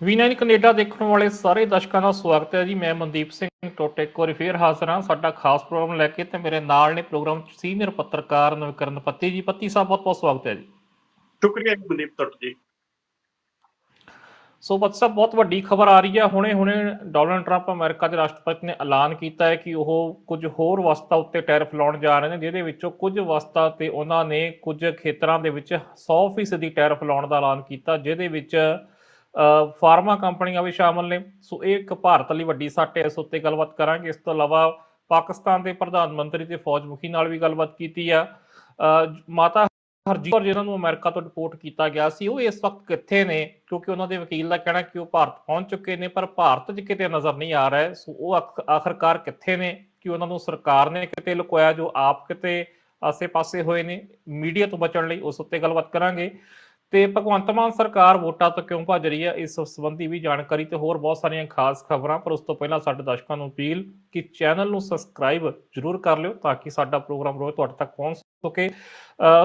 ਵੀਨਾਈਨ Canada ਦੇਖਣ ਵਾਲੇ ਸਾਰੇ ਦਰਸ਼ਕਾਂ ਦਾ ਸਵਾਗਤ ਹੈ ਜੀ। ਮੈਂ ਮਨਦੀਪ ਸਿੰਘ ਟੋਟੇ ਇੱਕ ਵਾਰੀ ਫੇਰ ਹਾਜ਼ਰ ਹਾਂ ਸਾਡਾ ਖਾਸ ਪ੍ਰੋਗਰਾਮ ਲੈ ਕੇ ਤੇ ਮੇਰੇ ਨਾਲ ਨੇ ਪ੍ਰੋਗਰਾਮ 'ਚ ਸੀਨੀਅਰ ਪੱਤਰਕਾਰ ਨਵਕਰਨ ਪੱਤੀ ਜੀ। ਪੱਤੀ ਸਾਹਿਬ ਬਹੁਤ ਬਹੁਤ ਸਵਾਗਤ ਹੈ ਜੀ। ਸ਼ੁਕਰੀਆ ਜੀ ਮਨਦੀਪ ਟੁੱਟ ਜੀ। ਸੋ ਸਾਹਿਬ ਬਹੁਤ ਵੱਡੀ ਖਬਰ ਆ ਰਹੀ ਹੈ। ਹੁਣੇ ਹੁਣੇ ਡੋਨਲਡ ਟਰੰਪ ਅਮਰੀਕਾ ਦੇ ਰਾਸ਼ਟਰਪਤੀ ਨੇ ਐਲਾਨ ਕੀਤਾ ਹੈ ਕਿ ਉਹ ਕੁਝ ਹੋਰ ਵਸਤਾਂ ਉੱਤੇ ਟੈਰਿਫ ਲਾਉਣ ਜਾ ਰਹੇ ਨੇ ਜਿਹਦੇ ਵਿੱਚੋਂ ਕੁਝ ਵਸਤਾਂ ਤੇ ਉਹਨਾਂ ਨੇ ਕੁਝ ਖੇਤਰਾਂ ਦੇ ਵਿੱਚ 100% ਦੀ ਟੈਰਿਫ ਲਾਉਣ ਦਾ ਐਲਾਨ ਕੀਤਾ ਜਿਹਦੇ ਵਿੱਚ ਫਾਰਮਾ ਕੰਪਨੀਆਂ ਵੀ ਸ਼ਾਮਲ ਨੇ। ਸੋ ਇਹ ਇੱਕ ਭਾਰਤ ਲਈ ਵੱਡੀ ਸੱਟ ਹੈ। ਇਸ ਉੱਤੇ ਗੱਲਬਾਤ ਕਰਾਂਗੇ। ਇਸ ਤੋਂ ਇਲਾਵਾ ਪਾਕਿਸਤਾਨ ਦੇ ਪ੍ਰਧਾਨ ਮੰਤਰੀ ਤੇ ਫੌਜ ਮੁਖੀ ਨਾਲ ਵੀ ਗੱਲਬਾਤ ਕੀਤੀ ਆ। ਮਾਤਾ ਹਰਜੀਤ ਕੌਰ ਜਿਨ੍ਹਾਂ ਨੂੰ ਅਮਰੀਕਾ ਤੋਂ ਡਿਪੋਰਟ ਕੀਤਾ ਗਿਆ ਸੀ, ਉਹ ਇਸ ਵਕਤ ਕਿੱਥੇ ਨੇ? ਕਿਉਂਕਿ ਉਹਨਾਂ ਦੇ ਵਕੀਲ ਦਾ ਕਹਿਣਾ ਕਿ ਉਹ ਭਾਰਤ ਪਹੁੰਚ ਚੁੱਕੇ ਨੇ, ਪਰ ਭਾਰਤ 'ਚ ਕਿਤੇ ਨਜ਼ਰ ਨਹੀਂ ਆ ਰਿਹਾ ਸੋ ਉਹ ਆਖ- ਆਖਰਕਾਰ ਕਿੱਥੇ ਨੇ? ਕਿ ਉਹਨਾਂ ਨੂੰ ਸਰਕਾਰ ਨੇ ਕਿਤੇ ਲੁਕੋਇਆ ਜੋ ਆਪ ਕਿਤੇ ਆਸੇ-ਪਾਸੇ ਹੋਏ ਨੇ? ਮੀਡੀਆ ਤੋਂ ਬਚਣ ਲਈ ਉਸ ਉੱਤੇ ਗੱਲਬਾਤ ਕਰਾਂਗੇ। ਤੇ ਭਗਵੰਤ ਮਾਨ ਸਰਕਾਰ ਵੋਟਾਂ ਤੋਂ ਕਿਉਂ ਭੱਜ ਰਹੀ ਹੈ? ਇਸ ਸੰਬੰਧੀ ਵੀ ਜਾਣਕਾਰੀ ਤੇ ਹੋਰ ਬਹੁਤ ਸਾਰੀਆਂ ਖਾਸ ਖਬਰਾਂ, ਪਰ ਉਸ ਤੋਂ ਪਹਿਲਾਂ ਸਾਡੇ ਦਰਸ਼ਕਾਂ ਨੂੰ ਅਪੀਲ ਕਿ ਚੈਨਲ ਨੂੰ ਸਬਸਕ੍ਰਾਈਬ ਜਰੂਰ ਕਰ ਲਿਓ ਤਾਂ ਕਿ ਸਾਡਾ ਪ੍ਰੋਗਰਾਮ ਰੋਜ਼ ਤੁਹਾਡੇ ਤੱਕ ਪਹੁੰਚ ਸਕੇ।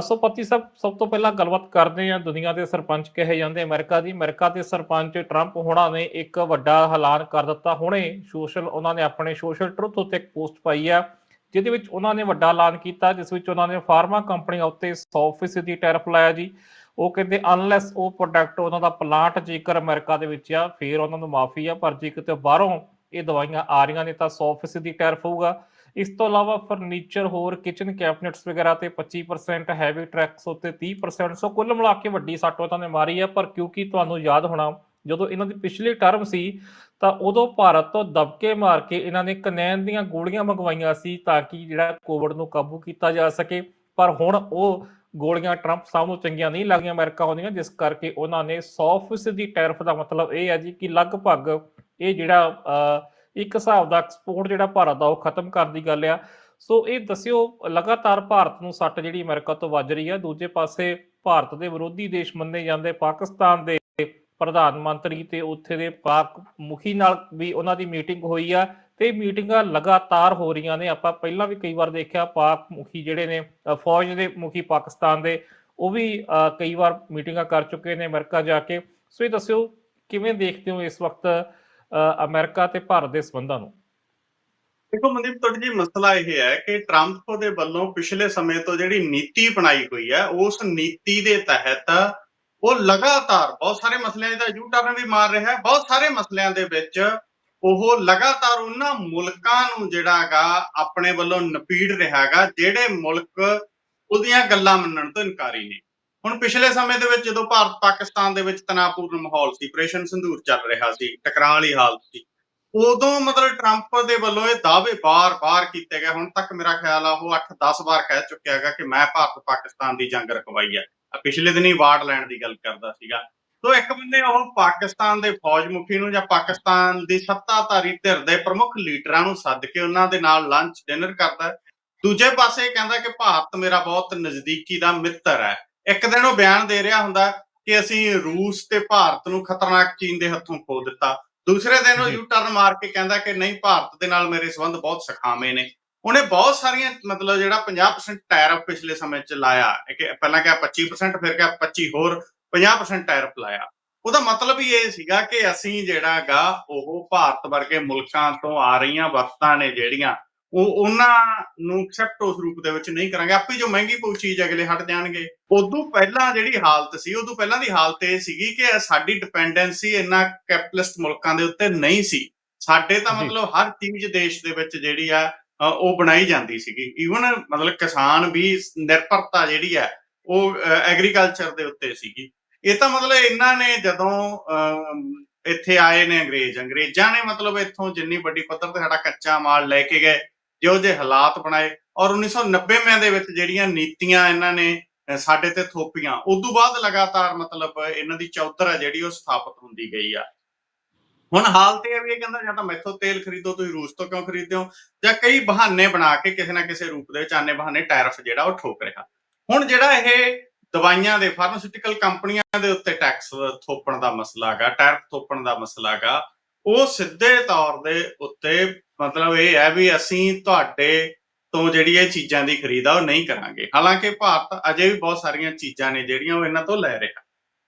ਸੋ ਪਤੀ ਸਾਹਿਬ, ਸਭ ਤੋਂ ਪਹਿਲਾਂ ਗੱਲਬਾਤ ਕਰਦੇ ਹਾਂ ਦੁਨੀਆ ਦੇ ਸਰਪੰਚ ਕਹੇ ਜਾਂਦੇ ਅਮਰੀਕਾ ਦੀ। ਅਮਰੀਕਾ ਦੇ ਸਰਪੰਚ ਟਰੰਪ ਹੋਣਾ ਨੇ ਇੱਕ ਵੱਡਾ ਐਲਾਨ ਕਰ ਦਿੱਤਾ। ਹੁਣੇ ਸੋਸ਼ਲ, ਉਹਨਾਂ ਨੇ ਆਪਣੇ ਸੋਸ਼ਲ ਟਰੁੱਥ ਉੱਤੇ ਇੱਕ ਪੋਸਟ ਪਾਈ ਆ ਜਿਹਦੇ ਵਿੱਚ ਉਹਨਾਂ ਨੇ ਵੱਡਾ ਐਲਾਨ ਕੀਤਾ, ਜਿਸ ਵਿੱਚ ਉਹਨਾਂ ਨੇ ਫਾਰਮਾ ਕੰਪਨੀਆਂ ਉੱਤੇ 100% ਦੀ ਟੈਰਿਫ ਲਾਇਆ ਜੀ। ਉਹ ਕਹਿੰਦੇ ਅਨਲੈਸ ਉਹ ਪ੍ਰੋਡਕਟ ਉਹਨਾਂ ਦਾ ਪਲਾਂਟ ਜੇਕਰ ਅਮਰੀਕਾ ਦੇ ਵਿੱਚ ਆ, ਫਿਰ ਉਹਨਾਂ ਨੂੰ ਮਾਫੀ ਆ, ਪਰ ਜੇ ਕਿਤੇ ਬਾਹਰੋਂ ਇਹ ਦਵਾਈਆਂ ਆ ਰਹੀਆਂ ਨੇ ਤਾਂ 100% ਦੀ ਟੈਰਿਫ ਹੋਊਗਾ। ਇਸ ਤੋਂ ਇਲਾਵਾ ਫਰਨੀਚਰ ਹੋਰ ਕਿਚਨ ਕੈਬਨਿਟਸ ਵਗੈਰਾ ਤੇ 25% ਹੈਵੀ ਟਰੈਕਸ ਉੱਤੇ 30% ਸੋ ਕੁੱਲ ਮਿਲਾ ਕੇ ਵੱਡੀ ਸੱਟ ਉਹਨਾਂ ਨੇ ਮਾਰੀ ਆ, ਪਰ ਕਿਉਂਕਿ ਤੁਹਾਨੂੰ ਯਾਦ ਹੋਣਾ, ਜਦੋਂ ਇਹਨਾਂ ਦੀ ਪਿਛਲੀ ਟਰਮ ਸੀ, ਤਾਂ ਉਦੋਂ ਭਾਰਤ ਤੋਂ ਦਬਕੇ ਮਾਰ ਕੇ ਇਹਨਾਂ ਨੇ ਕਨੈਨ ਦੀਆਂ ਗੋਲੀਆਂ ਮੰਗਵਾਈਆਂ ਸੀ ਤਾਂ ਕਿ ਜਿਹੜਾ ਕੋਵਿਡ ਨੂੰ ਕਾਬੂ ਕੀਤਾ ਜਾ ਸਕੇ। ਪਰ ਹੁਣ ਉਹ ਗੋਲੀਆਂ ਟਰੰਪ ਸਾਹਿਬ ਨੂੰ ਚੰਗੀਆਂ ਨਹੀਂ ਲੱਗੀਆਂ ਅਮਰੀਕਾ ਆਉਂਦੀਆਂ, ਜਿਸ ਕਰਕੇ ਉਹਨਾਂ ਨੇ 100% ਦੀ ਟੈਰਿਫ ਦਾ ਮਤਲਬ ਇਹ ਹੈ ਜੀ ਕਿ ਲਗਭਗ ਇਹ ਜਿਹੜਾ ਇੱਕ ਹਿਸਾਬ ਦਾ ਐਕਸਪੋਰਟ ਜਿਹੜਾ ਭਾਰਤ ਦਾ ਉਹ ਖਤਮ ਕਰਨ ਦੀ ਗੱਲ ਆ। ਸੋ ਇਹ ਦੱਸਿਓ, ਲਗਾਤਾਰ ਭਾਰਤ ਨੂੰ ਸੱਟ ਜਿਹੜੀ ਅਮਰੀਕਾ ਤੋਂ ਵੱਜ ਰਹੀ ਹੈ ਦੂਜੇ ਪਾਸੇ ਭਾਰਤ ਦੇ ਵਿਰੋਧੀ ਦੇਸ਼ ਮੰਨੇ ਜਾਂਦੇ ਪਾਕਿਸਤਾਨ ਦੇ ਪ੍ਰਧਾਨ ਮੰਤਰੀ ਤੇ ਉੱਥੇ ਦੇ ਪਾਕ ਮੁਖੀ ਨਾਲ ਵੀ ਉਹਨਾਂ ਦੀ ਮੀਟਿੰਗ ਹੋਈ ਆ। ਤੇ ਮੀਟਿੰਗਾਂ ਲਗਾਤਾਰ ਹੋ ਰਹੀਆਂ ਨੇ। ਆਪਾਂ ਪਹਿਲਾਂ ਵੀ ਕਈ ਵਾਰ ਦੇਖਿਆ, ਪਾਕ ਮੁਖੀ ਜਿਹੜੇ ਨੇ ਫੌਜ ਦੇ ਮੁਖੀ ਪਾਕਿਸਤਾਨ ਦੇ, ਉਹ ਵੀ ਕਈ ਵਾਰ ਮੀਟਿੰਗਾਂ ਕਰ ਚੁੱਕੇ ਨੇ ਅਮਰੀਕਾ ਜਾ ਕੇ। ਸੋ ਇਹ ਦੱਸਿਓ, ਕਿਵੇਂ ਦੇਖਦੇ ਹੋ ਇਸ ਵਕਤ ਅਮਰੀਕਾ ਤੇ ਭਾਰਤ ਦੇ ਸੰਬੰਧਾਂ ਨੂੰ? ਦੇਖੋ ਮਨਦੀਪ, ਤੁਹਾਡੀ ਜੀ ਮਸਲਾ ਇਹ ਹੈ ਕਿ ਟਰੰਪ ਦੇ ਵੱਲੋਂ ਪਿਛਲੇ ਸਮੇਂ ਤੋਂ ਜਿਹੜੀ ਨੀਤੀ ਬਣਾਈ ਹੋਈ ਹੈ, ਉਸ ਨੀਤੀ ਦੇ ਤਹਿਤ ਉਹ ਲਗਾਤਾਰ ਬਹੁਤ ਸਾਰੇ ਮਸਲਿਆਂ ਦਾ ਯੂ ਟਰਨ ਵੀ ਮਾਰ ਰਿਹਾ ਹੈ। ਬਹੁਤ ਸਾਰੇ ਮਸਲਿਆਂ ਦੇ ਵਿੱਚ ਉਹ ਲਗਾਤਾਰ ਉਹਨਾਂ ਮੁਲਕਾਂ ਨੂੰ ਜਿਹੜਾ ਆਪਣੇ ਵੱਲੋਂ ਨਪੀੜ ਰਿਹਾ ਜਿਹੜੇ ਮੁਲਕ ਉਹਦੀਆਂ ਗੱਲਾਂ ਮੰਨਣ ਤੋਂ ਇਨਕਾਰੀ ਨੇ ਹੁਣ ਪਿਛਲੇ ਸਮੇਂ ਦੇ ਵਿੱਚ ਜਦੋਂ ਭਾਰਤ ਪਾਕਿਸਤਾਨ ਦੇ ਵਿੱਚ ਤਣਾਅਪੂਰਨ ਮਾਹੌਲ ਸੀ, ਆਪਰੇਸ਼ਨ ਸੰਧੂਰ ਚੱਲ ਰਿਹਾ ਸੀ, ਟਕਰਾਅ ਵਾਲੀ ਹਾਲਤ ਸੀ, ਉਦੋਂ ਮਤਲਬ ਟਰੰਪ ਦੇ ਵੱਲੋਂ ਇਹ ਦਾਅਵੇ ਬਾਰ-ਬਾਰ ਕੀਤੇ ਗਏ। ਹੁਣ ਤੱਕ ਮੇਰਾ ਖਿਆਲ ਆ ਉਹ 8-10 ਵਾਰ ਕਹਿ ਚੁੱਕਿਆ ਹੈਗਾ ਕਿ ਮੈਂ ਭਾਰਤ ਪਾਕਿਸਤਾਨ ਦੀ ਜੰਗ ਰਖਵਾਈ ਹੈ ਆ। ਪਿਛਲੇ ਦਿਨੀ ਵਾਰਡ ਲੈਣ ਦੀ ਗੱਲ ਕਰਦਾ ਸੀਗਾ। ਸੋ ਇੱਕ ਬੰਦੇ ਉਹ ਪਾਕਿਸਤਾਨ ਦੇ ਫੌਜ ਮੁਖੀ ਨੂੰ ਜਾਂ ਪਾਕਿਸਤਾਨ ਦੀ ਸੱਤਾਧਾਰੀ ਧਿਰ ਦੇ ਪ੍ਰਮੁੱਖ ਲੀਡਰਾਂ ਨੂੰ ਸੱਦ ਕੇ ਉਹਨਾਂ ਦੇ ਨਾਲ ਲੰਚ ਡਿਨਰ ਕਰਦਾ। ਦੂਜੇ ਪਾਸੇ ਕਹਿੰਦਾ ਕਿ ਭਾਰਤ ਮੇਰਾ ਬਹੁਤ ਨਜ਼ਦੀਕੀ ਦਾ ਮਿੱਤਰ ਹੈ। ਇੱਕ ਦਿਨ ਉਹ ਬਿਆਨ ਦੇ ਰਿਹਾ ਹੁੰਦਾ ਕਿ ਅਸੀਂ ਰੂਸ ਤੇ ਭਾਰਤ ਨੂੰ ਖਤਰਨਾਕ ਚੀਨ ਦੇ ਹੱਥੋਂ ਖੋ ਦਿੱਤਾ। ਦੂਸਰੇ ਦਿਨ ਉਹ। ਯੂ ਟਰਨ ਮਾਰ ਕੇ ਕਹਿੰਦਾ ਕਿ ਨਹੀਂ ਭਾਰਤ ਦੇ ਨਾਲ ਮੇਰੇ ਸੰਬੰਧ ਬਹੁਤ ਸਖਾਵੇਂ ਨੇ। ਉਹਨੇ ਬਹੁਤ ਸਾਰੀਆਂ ਮਤਲਬ ਜਿਹੜਾ 50% ਟੈਰਿਫ ਪਿਛਲੇ ਸਮੇਂ ਚ ਲਾਇਆ। ਕਿ ਪਹਿਲਾਂ ਕਿਹਾ 25% ਫਿਰ ਕਿਹਾ 25 ਹੋਰ। 50% ਟੈਰਿਫ ਲਾਇਆ। ਉਹਦਾ ਮਤਲਬ ਹੀ ਇਹ ਸੀਗਾ ਕਿ ਅਸੀਂ ਜਿਹੜਾਗਾ ਉਹ ਭਾਰਤ ਵਰਗੇ ਮੁਲਕਾਂ ਤੋਂ ਆ ਰਹੀਆਂ ਵਸਤਾਂ ਨੇ ਜਿਹੜੀਆਂ ਉਹ ਉਹਨਾਂ ਨੂੰ ਐਕਸੈਪਟ ਉਸ ਰੂਪ ਦੇ ਵਿੱਚ ਨਹੀਂ ਕਰਾਂਗੇ। ਆਪੇ ਜੋ ਮਹਿੰਗੀ ਪਊ ਚੀਜ਼ ਅਗਲੇ ਹਟ ਜਾਣਗੇ। ਉਦੋਂ ਪਹਿਲਾਂ ਜਿਹੜੀ ਹਾਲਤ ਸੀ ਉਦੋਂ ਪਹਿਲਾਂ ਦੀ ਹਾਲਤ ਇਹ ਸੀਗੀ ਕਿ ਸਾਡੀ ਡਿਪੈਂਡੈਂਸੀ ਇੰਨਾ ਕੈਪੀਟਲਿਸਟ ਮੁਲਕਾਂ ਦੇ ਉੱਤੇ ਨਹੀਂ ਸੀ। ਸਾਡੇ ਤਾਂ। ਮਤਲਬ ਹਰ ਚੀਜ਼ ਦੇਸ਼ ਦੇ ਵਿੱਚ ਜਿਹੜੀ ਆ ਉਹ ਬਣਾਈ ਜਾਂਦੀ ਸੀਗੀ। ਈਵਨ ਮਤਲਬ ਕਿਸਾਨ ਵੀ ਨਿਰਭਰਤਾ ਜਿਹੜੀ ਹੈ ਉਹ ਐਗਰੀਕਲਚਰ ਦੇ ਉੱਤੇ ਸੀਗੀ। ਇਹ ਤਾਂ ਮਤਲਬ ਇਹਨਾਂ ਨੇ ਜਦੋਂ ਅਮ, ਇੱਥੇ ਆਏ ਨੇ ਅੰਗਰੇਜ਼ ਅੰਗਰੇਜ਼ਾਂ ਨੇ ਮਤਲਬ ਇੱਥੋਂ ਜਿੰਨੀ ਵੱਡੀ ਪੱਧਰ ਤੇ ਸਾਡਾ ਕੱਚਾ ਮਾਲ ਲੈ ਕੇ ਗਏ ਜਿਹੋ ਜਿਹੇ ਹਾਲਾਤ ਬਣਾਏ ਔਰ 1990 ਦੇ ਵਿੱਚ ਜਿਹੜੀਆਂ ਨੀਤੀਆਂ ਇਹਨਾਂ ਨੇ ਸਾਡੇ ਤੇ ਥੋਪੀਆਂ ਉਸ ਤੋਂ ਬਾਅਦ ਲਗਾਤਾਰ ਮਤਲਬ ਇਹਨਾਂ ਦੀ ਚੌਧਰ ਹੈ ਜਿਹੜੀ ਉਹ ਸਥਾਪਿਤ ਹੁੰਦੀ ਗਈ ਆ। ਹੁਣ ਹਾਲ ਤੇ ਇਹ ਵੀ ਇਹ ਕਹਿੰਦਾ ਜਾਂ ਤਾਂ ਮੈਥੋਂ ਤੇਲ ਖਰੀਦੋ ਤੁਸੀਂ ਰੂਸ ਤੋਂ ਕਿਉਂ ਖਰੀਦਦੇ ਹੋ? ਜਾਂ ਕਈ ਬਹਾਨੇ ਬਣਾ ਕੇ ਕਿਸੇ ਨਾ ਕਿਸੇ ਰੂਪ ਦੇ ਵਿੱਚ ਆਨੇ ਬਹਾਨੇ ਟੈਰਿਫ ਜਿਹੜਾ ਉਹ ਠੋਕ ਰਿਹਾ। ਹੁਣ ਜਿਹੜਾ ਇਹ ਦਵਾਈਆਂ ਦੇ ਫਾਰਮਾਸਿਊਟੀਕਲ ਕੰਪਨੀਆਂ ਦੇ ਉੱਤੇ ਟੈਕਸ ਥੋਪਣ ਦਾ ਮਸਲਾ ਹੈਗਾ ਟੈਰਿਫ ਥੋਪਣ ਦਾ ਮਸਲਾ ਹੈਗਾ, ਉਹ ਸਿੱਧੇ ਤੌਰ ਦੇ ਉੱਤੇ ਮਤਲਬ ਇਹ ਹੈ ਵੀ ਅਸੀਂ ਤੁਹਾਡੇ ਤੋਂ ਜਿਹੜੀ ਇਹ ਚੀਜ਼ਾਂ ਦੀ ਖਰੀਦ ਆ, ਉਹ ਨਹੀਂ ਕਰਾਂਗੇ। ਹਾਲਾਂਕਿ ਭਾਰਤ ਅਜੇ ਵੀ ਬਹੁਤ ਸਾਰੀਆਂ ਚੀਜ਼ਾਂ ਨੇ ਜਿਹੜੀਆਂ ਉਹ ਇਹਨਾਂ ਤੋਂ ਲੈ ਰਿਹਾ।